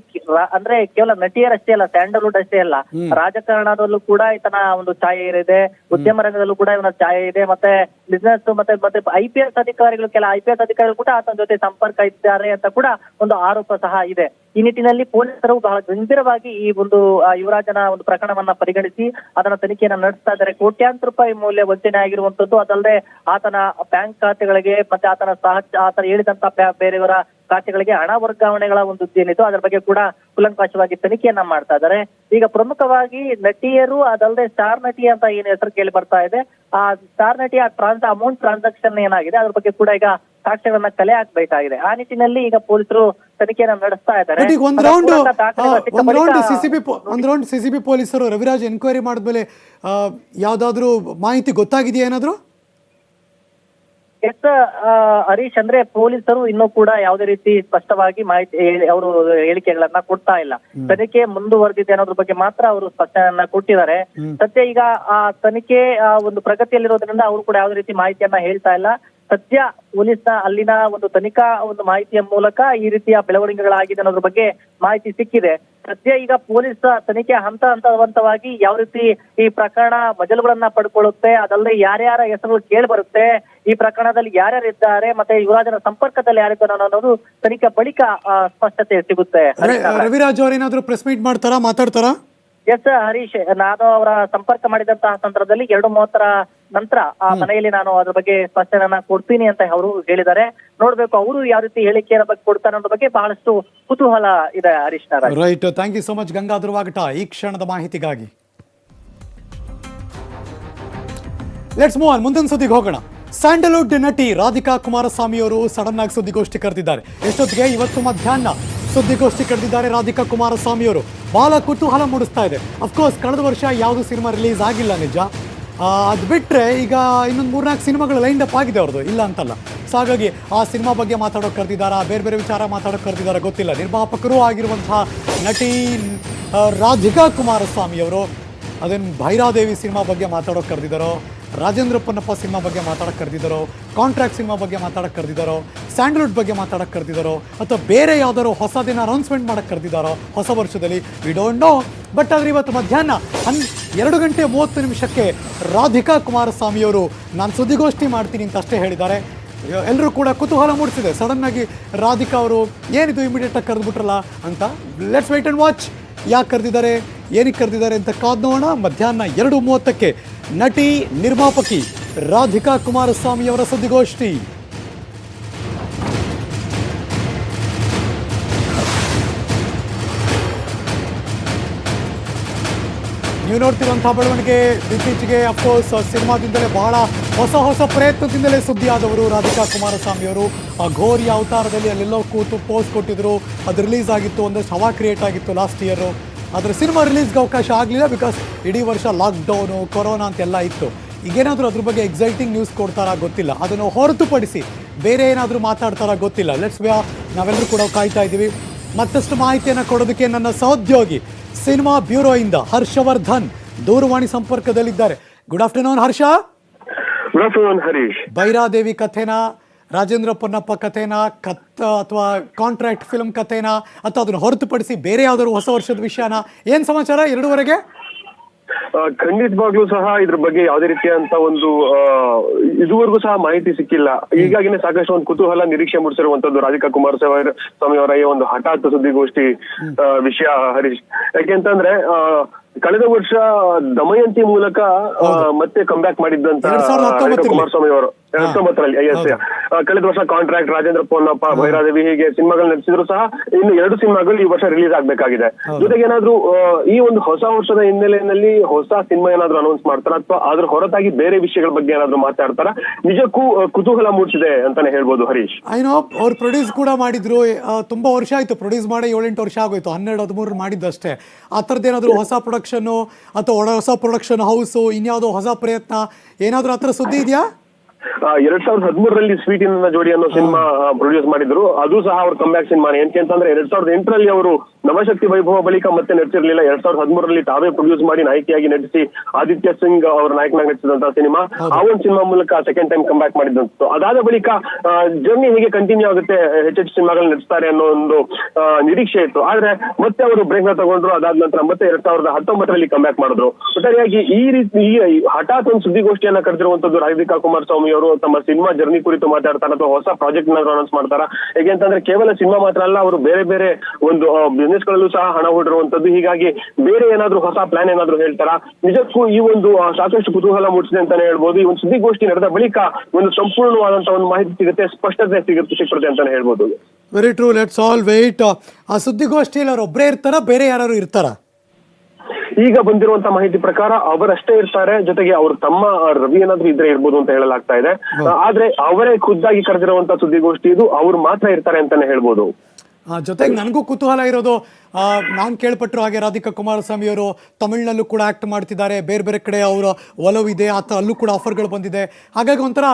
ಅಂದ್ರೆ ಕೇವಲ ನಟಿಯರಷ್ಟೇ ಅಲ್ಲ ಸ್ಯಾಂಡಲ್ವುಡ್ ಅಷ್ಟೇ ಅಲ್ಲ. ರಾಜಕಾರಣದಲ್ಲೂ ಕೂಡ ಈತನ ಒಂದು ಛಾಯೆ ಇದೆ. ಉದ್ಯಮ ರಂಗದಲ್ಲೂ ಕೂಡ ಇವನ ಛಾಯೆ ಇದೆ. ಮತ್ತೆ ಬಿಸ್ನೆಸ್ ಮತ್ತೆ ಮತ್ತೆ ಐ ಪಿ ಎಸ್ ಅಧಿಕಾರಿಗಳು ಕೆಲ ಐ ಪಿ ಎಸ್ ಅಧಿಕಾರಿಗಳು ಕೂಡ ಆತನ ಜೊತೆ ಸಂಪರ್ಕ ಇದ್ದಾರೆ ಅಂತ ಕೂಡ ಒಂದು ಆರೋಪ ಸಹ ಇದೆ. ಈ ನಿಟ್ಟಿನಲ್ಲಿ ಪೊಲೀಸರು ಬಹಳ ಗಂಭೀರವಾಗಿ ಈ ಒಂದು ಯುವರಾಜನ ಒಂದು ಪ್ರಕರಣವನ್ನ ಪರಿಗಣಿಸಿ ಅದನ್ನ ತನಿಖೆಯನ್ನ ನಡೆಸ್ತಾ ಇದ್ದಾರೆ. ಕೋಟ್ಯಾಂತರ ರೂಪಾಯಿ ಮೌಲ್ಯ ವಂಚನೆ ಆಗಿರುವಂತದ್ದು ಅದಲ್ಲದೆ ಆತನ ಬ್ಯಾಂಕ್ ಖಾತೆಗಳಿಗೆ ಮತ್ತೆ ಆತನ ಸಹ ಆತನ ಹೇಳಿದಂತ ಬೇರೆಯವರ ಖಾತೆಗಳಿಗೆ ಹಣ ವರ್ಗಾವಣೆಗಳ ಒಂದು ಏನಿತ್ತು ಅದರ ಬಗ್ಗೆ ಕೂಡ ಕುಲಂಕಾಶವಾಗಿ ತನಿಖೆಯನ್ನ ಮಾಡ್ತಾ ಇದ್ದಾರೆ. ಈಗ ಪ್ರಮುಖವಾಗಿ ನಟಿಯರು ಅದಲ್ಲದೆ ಸ್ಟಾರ್ ನಟಿ ಅಂತ ಏನ್ ಹೆಸರು ಕೇಳಿ ಬರ್ತಾ ಇದೆ. ಆ, ಸ್ಟಾರ್ ನಟಿ ಆ ಟ್ರಾನ್ಸ್ ಅಮೌಂಟ್ ಟ್ರಾನ್ಸಾಕ್ಷನ್ ಏನಾಗಿದೆ ಅದ್ರ ಬಗ್ಗೆ ಕೂಡ ಈಗ ಸಾಕ್ಷ್ಯಗಳನ್ನ ಕಲೆ ಹಾಕ್ಬೇಕಾಗಿದೆ. ಆ ನಿಟ್ಟಿನಲ್ಲಿ ಈಗ ಪೊಲೀಸರು ತನಿಖೆಯನ್ನ ನಡೆಸ್ತಾ ಇದ್ದಾರೆ. ಒಂದ್ ರೌಂಡ್ ಒಂದ್ ರೌಂಡ್ ಸಿಸಿಬಿ ಒಂದ್ ರೌಂಡ್ ಸಿಸಿಬಿ ಪೊಲೀಸರು ರವಿರಾಜ್ ಎನ್ಕ್ವೈರಿ ಮಾಡಿದ್ಮೇಲೆ ಯಾವ್ದಾದ್ರು ಮಾಹಿತಿ ಗೊತ್ತಾಗಿದೆಯಾ ಏನಾದ್ರು? ಎಸ್ ಹರೀಶ್ ಅಂದ್ರೆ ಪೊಲೀಸರು ಇನ್ನೂ ಕೂಡ ಯಾವುದೇ ರೀತಿ ಸ್ಪಷ್ಟವಾಗಿ ಮಾಹಿತಿ ಅವರು ಹೇಳಿಕೆಗಳನ್ನ ಕೊಡ್ತಾ ಇಲ್ಲ. ತನಿಖೆ ಮುಂದುವರೆದಿದೆ ಅನ್ನೋದ್ರ ಬಗ್ಗೆ ಮಾತ್ರ ಅವರು ಸ್ಪಷ್ಟನೆಯನ್ನ ಕೊಟ್ಟಿದ್ದಾರೆ. ಸದ್ಯ ಈಗ ಆ ತನಿಖೆ ಒಂದು ಪ್ರಗತಿಯಲ್ಲಿರೋದ್ರಿಂದ ಅವರು ಕೂಡ ಯಾವುದೇ ರೀತಿ ಮಾಹಿತಿಯನ್ನ ಹೇಳ್ತಾ ಇಲ್ಲ. ಸದ್ಯ ಪೊಲೀಸ್ನ ಅಲ್ಲಿನ ಒಂದು ತನಿಖಾ ಒಂದು ಮಾಹಿತಿಯ ಮೂಲಕ ಈ ರೀತಿಯ ಬೆಳವಣಿಗೆಗಳಾಗಿದೆ ಅನ್ನೋದ್ರ ಬಗ್ಗೆ ಮಾಹಿತಿ ಸಿಕ್ಕಿದೆ. ಸದ್ಯ ಈಗ ಪೊಲೀಸ್ ತನಿಖೆ ಹಂತ ಹಂತವಂತವಾಗಿ ಯಾವ ರೀತಿ ಈ ಪ್ರಕರಣ ಮಜಲುಗಳನ್ನ ಪಡ್ಕೊಳ್ಳುತ್ತೆ, ಅದಲ್ಲದೆ ಯಾರ್ಯಾರ ಹೆಸರುಗಳು ಕೇಳಿ ಬರುತ್ತೆ, ಈ ಪ್ರಕರಣದಲ್ಲಿ ಯಾರ್ಯಾರು ಇದ್ದಾರೆ, ಮತ್ತೆ ಯುವರಾಜನ ಸಂಪರ್ಕದಲ್ಲಿ ಯಾರಿದ್ದಾರೆ ಅನ್ನೋದು ತನಿಖೆ ಬಳಿಕ ಸ್ಪಷ್ಟತೆ ಸಿಗುತ್ತೆ. ರವಿರಾಜ್ ಅವ್ರು ಏನಾದ್ರು ಪ್ರೆಸ್ ಮೀಟ್ ಮಾಡ್ತಾರಾ, ಮಾತಾಡ್ತಾರಾ? ಎಸ್ ಹರೀಶ್ ನಾನು ಅವರ ಸಂಪರ್ಕ ಮಾಡಿದಂತಹ ಸಂದರ್ಭದಲ್ಲಿ ಎರಡು ಮೂವತ್ತರ ನಂತರ ಆ ಮನೆಯಲ್ಲಿ ನಾನು ಅದ್ರ ಬಗ್ಗೆ ಸ್ಪಷ್ಟನೆಯನ್ನ ಕೊಡ್ತೀನಿ ಅಂತ ಅವರು ಹೇಳಿದ್ದಾರೆ. ನೋಡ್ಬೇಕು ಅವರು ಯಾವ ರೀತಿ ಹೇಳಿಕೆಯ ಬಗ್ಗೆ ಕೊಡ್ತಾರೆ ಅನ್ನೋದ್ರ ಬಗ್ಗೆ ಬಹಳಷ್ಟು ಕುತೂಹಲ ಇದೆ Harish Narayan. Right thank you so much Gangadhar Vagata ಈ ಕ್ಷಣದ ಮಾಹಿತಿಗಾಗಿ. ಲೆಟ್ಸ್ ಮೂವ್ ಆನ್ ಮುಂದಿನ ಸುದ್ದಿಗೆ ಹೋಗೋಣ. ಸ್ಯಾಂಡಲ್ವುಡ್ ನಟಿ ರಾಧಿಕಾ ಕುಮಾರಸ್ವಾಮಿ ಅವರು ಸಡನ್ ಆಗಿ ಸುದ್ದಿಗೋಷ್ಠಿ ಕರೆದಿದ್ದಾರೆ. ಎಷ್ಟೊತ್ತಿಗೆ ಇವತ್ತು ಮಧ್ಯಾಹ್ನ? ಸುದ್ದಿಗೋಷ್ಠಿ ಕರೆದಿದ್ದಾರೆ ರಾಧಿಕಾ ಕುಮಾರಸ್ವಾಮಿ ಅವರು. ಬಹಳ ಕುತೂಹಲ ಮೂಡಿಸ್ತಾ ಇದೆ. ಅಫ್ಕೋರ್ಸ್ ಕಳೆದ ವರ್ಷ ಯಾವುದು ಸಿನಿಮಾ ರಿಲೀಸ್ ಆಗಿಲ್ಲ ನಿಜ. ಅದು ಬಿಟ್ಟರೆ ಈಗ ಇನ್ನೊಂದು ಮೂರ್ನಾಲ್ಕು ಸಿನಿಮಾಗಳು ಲೈನ್ ಅಪ್ ಆಗಿದೆ ಅವ್ರದ್ದು ಇಲ್ಲ ಅಂತಲ್ಲ. ಸೊ ಹಾಗಾಗಿ ಆ ಸಿನಿಮಾ ಬಗ್ಗೆ ಮಾತಾಡೋಕೆ ಕರೆದಿದ್ದಾರಾ? ಬೇರೆ ಬೇರೆ ವಿಚಾರ ಮಾತಾಡೋಕೆ ಕರೆದಿದ್ದಾರಾ ಗೊತ್ತಿಲ್ಲ. ನಿರ್ಮಾಪಕರು ಆಗಿರುವಂತಹ ನಟಿ ರಾಧಿಕಾ ಕುಮಾರಸ್ವಾಮಿಯವರು ಅದೇನು ಭೈರಾದೇವಿ ಸಿನಿಮಾ ಬಗ್ಗೆ ಮಾತಾಡೋಕೆ ಕರೆದಿದ್ದಾರೋ? ರಾಜೇಂದ್ರ ಪೊನ್ನಪ್ಪ ಸಿನಿಮಾ ಬಗ್ಗೆ ಮಾತಾಡಕ್ಕೆ ಕರೆದಿದ್ದಾರೋ? ಕಾಂಟ್ರಾಕ್ಟ್ ಸಿನಿಮಾ ಬಗ್ಗೆ ಮಾತಾಡಕ್ಕೆ ಕರೆದಿದ್ದಾರೋ? ಸ್ಯಾಂಡಲ್ವುಡ್ ಬಗ್ಗೆ ಮಾತಾಡಕ್ಕೆ ಕರೆದಿದ್ದಾರೋ? ಅಥವಾ ಬೇರೆ ಯಾವ್ದಾರೋ ಹೊಸದಿನ ಅನೌನ್ಸ್ಮೆಂಟ್ ಮಾಡಕ್ಕೆ ಕರೆದಿದ್ದಾರೋ? ಹೊಸ ವರ್ಷದಲ್ಲಿ? ವಿ ಡೋಂಟ್ ನೋ ಬಟ್ ಆದರೆ ಇವತ್ತು ಮಧ್ಯಾಹ್ನ ಹನ್, ಎರಡು ಗಂಟೆ ಮೂವತ್ತು ನಿಮಿಷಕ್ಕೆ ರಾಧಿಕಾ ಕುಮಾರಸ್ವಾಮಿಯವರು ನಾನು ಸುದ್ದಿಗೋಷ್ಠಿ ಮಾಡ್ತೀನಿ ಅಂತ ಅಷ್ಟೇ ಹೇಳಿದ್ದಾರೆ. ಎಲ್ಲರೂ ಕೂಡ ಕುತೂಹಲ ಮೂಡಿಸಿದೆ. ಸಡನ್ನಾಗಿ ರಾಧಿಕಾ ಅವರು ಏನಿದು ಇಮಿಡಿಯೇಟಾಗಿ ಕರೆದ್ಬಿಟ್ರಲ್ಲ ಅಂತ ಲೆಟ್ಸ್ ವೈಟ್ ಆ್ಯಂಡ್ ವಾಚ್ ಯಾಕೆ ಕರೆದಿದ್ದಾರೆ? ಏನಕ್ಕೆ ಕರೆದಿದ್ದಾರೆ ಅಂತ ಕಾದ್ ನೋಡೋಣ. ಮಧ್ಯಾಹ್ನ ಎರಡು ಮೂವತ್ತಕ್ಕೆ ನಟಿ ನಿರ್ಮಾಪಕಿ ರಾಧಿಕಾ ಕುಮಾರಸ್ವಾಮಿ ಅವರ ಸುದ್ದಿಗೋಷ್ಠಿ. ನೀವು ನೋಡ್ತಿರುವಂತಹ ಬೆಳವಣಿಗೆ ಇತ್ತೀಚೆಗೆ ಅಫ್ಕೋರ್ಸ್ ಸಿನಿಮಾದಿಂದಲೇ ಬಹಳ ಹೊಸ ಹೊಸ ಪ್ರಯತ್ನದಿಂದಲೇ ಸುದ್ದಿಯಾದವರು ರಾಧಿಕಾ ಕುಮಾರಸ್ವಾಮಿ ಅವರು. ಆ ಘೋರಿ ಅವತಾರದಲ್ಲಿ ಅಲ್ಲೆಲ್ಲೋ ಕೂತು ಪೋಸ್ಟ್ ಕೊಟ್ಟಿದ್ರು. ಅದು ರಿಲೀಸ್ ಆಗಿತ್ತು, ಒಂದಷ್ಟು ಹವಾ ಕ್ರಿಯೇಟ್ ಆಗಿತ್ತು ಲಾಸ್ಟ್ ಇಯರು ಆದರೆ ಸಿನಿಮಾ ರಿಲೀಸ್ಗೆ ಅವಕಾಶ ಆಗಲಿಲ್ಲ ಬಿಕಾಸ್ ಇಡೀ ವರ್ಷ ಲಾಕ್ಡೌನು ಕೊರೋನಾ ಅಂತೆಲ್ಲ ಇತ್ತು. ಈಗೇನಾದರೂ ಅದ್ರ ಬಗ್ಗೆ ಎಕ್ಸೈಟಿಂಗ್ ನ್ಯೂಸ್ ಕೊಡ್ತಾರಾ ಗೊತ್ತಿಲ್ಲ. ಅದನ್ನು ಹೊರತುಪಡಿಸಿ ಬೇರೆ ಏನಾದರೂ ಮಾತಾಡ್ತಾರಾ ಗೊತ್ತಿಲ್ಲ. ಲೆಟ್ಸ್ ವ್ಯಾ ನಾವೆಲ್ಲರೂ ಕೂಡ ಕಾಯ್ತಾ ಇದ್ದೀವಿ. ಮತ್ತಷ್ಟು ಮಾಹಿತಿಯನ್ನು ಕೊಡೋದಕ್ಕೆ ನನ್ನ ಸಹೋದ್ಯೋಗಿ ಸಿನಿಮಾ ಬ್ಯೂರೋಯಿಂದ ಹರ್ಷವರ್ಧನ್ ದೂರವಾಣಿ ಸಂಪರ್ಕದಲ್ಲಿದ್ದಾರೆ. Good afternoon Harsha. Good afternoon Harish. Bhairadevi ಕಥೆನ? ರಾಜೇಂದ್ರ ಪೊನ್ನಪ್ಪ ಕಥೆನ ಕತ್ ಅಥವಾ ಕಾಂಟ್ರಾಕ್ಟ್ ಫಿಲ್ಮ್ ಕಥೆನ ಅಥವಾ ಅದನ್ನು ಹೊರತುಪಡಿಸಿ ಬೇರೆ ಯಾವ್ದಾದ್ರು ಹೊಸ ವರ್ಷದ ವಿಷಯನ? ಏನ್ ಸಮಾಚಾರ ಎರಡೂವರೆಗೆ? ಖಂಡಿತವಾಗ್ಲೂ ಸಹ ಇದ್ರ ಬಗ್ಗೆ ಯಾವುದೇ ರೀತಿಯಂತ ಒಂದು ಇದುವರೆಗೂ ಸಹ ಮಾಹಿತಿ ಸಿಕ್ಕಿಲ್ಲ. ಹೀಗಾಗಿನೇ ಸಾಕಷ್ಟು ಒಂದು ಕುತೂಹಲ ನಿರೀಕ್ಷೆ ಮೂಡಿಸಿರುವಂತದ್ದು ರಾಧಿಕಾ ಕುಮಾರಸ್ವಾಮಿ ಸ್ವಾಮಿ ಅವರ ಈ ಒಂದು ಹಠಾತ್ ಸುದ್ದಿಗೋಷ್ಠಿ ವಿಷಯ ಹರೀಶ್. ಯಾಕೆಂತಂದ್ರೆ ಕಳೆದ ವರ್ಷ ದಮಯಂತಿ ಮೂಲಕ ಮತ್ತೆ ಕಂಬ್ಯಾಕ್ ಮಾಡಿದ್ದಂತ ರಾಧಿಕಾ ಕುಮಾರಸ್ವಾಮಿ ಅವರು. ಎರಡ್ ಐ ಎಸ್ ಕಳೆದ ವರ್ಷ ಕಾಂಟ್ರಾಕ್ಟ್ ರಾಜೇಂದ್ರ ಪೊನ್ನಪ್ಪ ಭೈರಾದೇವಿ ಹೀಗೆ ಸಿನಿಮಾಗಳು ನಡೆಸಿದ್ರು ಸಹ ಇನ್ನು ಎರಡು ಸಿನಿಮಾಗಳು ಈ ವರ್ಷ ರಿಲೀಸ್ ಆಗ್ಬೇಕಾಗಿದೆ. ಜೊತೆಗೆ ಏನಾದ್ರು ಈ ಒಂದು ಹೊಸ ವರ್ಷದ ಹಿನ್ನೆಲೆಯಲ್ಲಿ ಹೊಸ ಸಿನಿಮಾ ಏನಾದ್ರು ಅನೌನ್ಸ್ ಮಾಡ್ತಾರಾ? ಅಥವಾ ಅದ್ರ ಹೊರತಾಗಿ ಬೇರೆ ವಿಷಯಗಳ ಬಗ್ಗೆ ಏನಾದ್ರು ಮಾತಾಡ್ತಾರ? ನಿಜಕ್ಕೂ ಕುತೂಹಲ ಮೂಡಿಸಿದೆ ಅಂತಾನೆ ಹೇಳ್ಬೋದು ಹರೀಶ್. ಐನೋ ಅವ್ರು ಪ್ರೊಡ್ಯೂಸ್ ಕೂಡ ಮಾಡಿದ್ರು. ತುಂಬಾ ವರ್ಷ ಆಯ್ತು. ಪ್ರೊಡ್ಯೂಸ್ ಮಾಡಿ ಏಳೆಂಟು ವರ್ಷ ಆಗೋಯ್ತು. ಹನ್ನೆರಡು ಹದಿಮೂರು ಮಾಡಿದ್ದಷ್ಟೇ. ಆ ಥರದ್ದೇನಾದರೂ ಹೊಸ ಪ್ರೊಡಕ್ಷನ್ ಅಥವಾ ಹೊಸ ಪ್ರೊಡಕ್ಷನ್ ಹೌಸು ಇನ್ಯಾವುದೋ ಹೊಸ ಪ್ರಯತ್ನ ಏನಾದ್ರೂ ಆ ಥರ ಸುದ್ದಿ ಇದೆಯಾ? ಎರಡ್ ಸಾವಿರದ ಹದಿಮೂರರಲ್ಲಿ ಸ್ವೀಟ್ ಇನ್ ಜೋಡಿ ಅನ್ನೋ ಸಿನಿಮಾ ಪ್ರೊಡ್ಯೂಸ್ ಮಾಡಿದ್ರು. ಅದು ಸಹ ಅವ್ರ ಕಂಬ್ಯಾಕ್ ಸಿನಿಮಾ ಏನಕ್ಕೆ ಅಂತಂದ್ರೆ ಎರಡ್ ಸಾವಿರದ ಎಂಟರಲ್ಲಿ ಅವರು ನವಶಕ್ತಿ ವೈಭವ ಬಳಿಕ ಮತ್ತೆ ನಟಿಸಿರ್ಲಿಲ್ಲ ಎರಡ್ ಸಾವಿರದ ಹದಿಮೂರರಲ್ಲಿ ತಾವೇ ಪ್ರೊಡ್ಯೂಸ್ ಮಾಡಿ ನಾಯಕಿಯಾಗಿ ನಟಿಸಿ ಆದಿತ್ಯ ಸಿಂಗ್ ಅವರ ನಾಯಕನಾಗಿ ನಟಿಸಿದಂತಹ ಸಿನಿಮಾ ಆ ಒಂದು ಸಿನಿಮಾ ಮೂಲಕ ಸೆಕೆಂಡ್ ಟೈಮ್ ಕಂಬ್ಯಾಕ್ ಮಾಡಿದಂತು ಅದಾದ ಬಳಿಕ ಜರ್ನಿ ಹೇಗೆ ಕಂಟಿನ್ಯೂ ಆಗುತ್ತೆ ಹೆಚ್ಚೆಚ್ಚು ಸಿನಿಮಾಗಳನ್ನ ಸಿನಿಮಾಗಳು ನಟಿಸ್ತಾರೆ ಅನ್ನೋ ಒಂದು ನಿರೀಕ್ಷೆ ಇತ್ತು. ಆದ್ರೆ ಮತ್ತೆ ಅವರು ಬ್ರೇಕ್ನ ತಗೊಂಡ್ರು. ಅದಾದ ನಂತರ ಮತ್ತೆ ಎರಡ್ ಸಾವಿರದ ಹತ್ತೊಂಬತ್ತರಲ್ಲಿ ಕಂಬ್ಯಾಕ್ ಮಾಡಿದ್ರು. ಸರಿಯಾಗಿ ಈ ರೀತಿ ಈ ಹಠಾತ್ ಒಂದು ಸುದ್ದಿಗೋಷ್ಠಿಯನ್ನ ಕರೆದಿರುವಂತದ್ದು ರಾಧಿಕಾ ಕುಮಾರಸ್ವಾಮಿ ಅವರು. ತಮ್ಮ ಸಿನಿಮಾ ಜರ್ನಿ ಕುರಿತು ಮಾತಾಡ್ತಾರ ಅಥವಾ ಹೊಸ ಪ್ರಾಜೆಕ್ಟ್ ಏನಾದ್ರು ಅನೌನ್ಸ್ ಮಾಡ್ತಾರ? ಹೇಗೆ ಅಂತಂದ್ರೆ ಕೇವಲ ಸಿನಿಮಾ ಮಾತ್ರ ಅಲ್ಲ, ಅವರು ಬೇರೆ ಬೇರೆ ಒಂದು ಬಿಸ್ನೆಸ್ ಗಳಲ್ಲೂ ಸಹ ಹಣ ಹೂಡಿರುವಂತದ್ದು ಹೀಗಾಗಿ ಬೇರೆ ಏನಾದ್ರು ಹೊಸ ಪ್ಲಾನ್ ಏನಾದ್ರು ಹೇಳ್ತಾರ? ನಿಜಕ್ಕೂ ಈ ಒಂದು ಸಾಕಷ್ಟು ಕುತೂಹಲ ಮೂಡಿಸಿದೆ ಅಂತಾನೆ ಹೇಳ್ಬೋದು. ಈ ಒಂದು ಸುದ್ದಿಗೋಷ್ಠಿ ನಡೆದ ಬಳಿಕ ಒಂದು ಸಂಪೂರ್ಣವಾದಂತಹ ಒಂದು ಮಾಹಿತಿ ಸಿಗುತ್ತೆ, ಸ್ಪಷ್ಟತೆ ಸಿಗುತ್ತೆ ಸಿಗ್ತದೆ ಅಂತಾನೆ ಹೇಳ್ಬೋದು. Very true let's all wait ಆ ಸುದ್ದಿಗೋಷ್ಠಿಯಲ್ಲಿ ಅವ್ರು ಒಬ್ಬರೇ ಇರ್ತಾರ? ಬೇರೆ ಯಾರು ಇರ್ತಾರಾ? ಈಗ ಬಂದಿರುವಂತ ಮಾಹಿತಿ ಪ್ರಕಾರ ಅವರಷ್ಟೇ ಇರ್ತಾರೆ. ಜೊತೆಗೆ ಅವರು ತಮ್ಮ ರವಿ ಏನಾದ್ರೂ ಇದ್ರೆ ಇರ್ಬೋದು ಅಂತ ಹೇಳಲಾಗ್ತಾ ಇದೆ. ಆದ್ರೆ ಅವರೇ ಖುದ್ದಾಗಿ ಕರೆದಿರುವಂತ ಸುದ್ದಿಗೋಷ್ಠಿ ಇದು ಅವ್ರು ಮಾತ್ರ ಇರ್ತಾರೆ ಅಂತಾನೆ ಹೇಳ್ಬೋದು. ಜೊತೆಗೆ ನನಗೂ ಕುತೂಹಲ ಇರೋದು ನಾನು ಕೇಳ್ಪಟ್ಟರು ಹಾಗೆ ರಾಧಿಕಾ ಕುಮಾರಸ್ವಾಮಿ ಅವರು ತಮಿಳ್ನಲ್ಲೂ ಕೂಡ ಆ್ಯಕ್ಟ್ ಮಾಡ್ತಿದ್ದಾರೆ. ಬೇರೆ ಬೇರೆ ಕಡೆ ಅವರ ಒಲವಿದೆ ಆ ಥರ ಅಲ್ಲೂ ಕೂಡ ಆಫರ್ಗಳು ಬಂದಿದೆ. ಹಾಗಾಗಿ ಒಂಥರ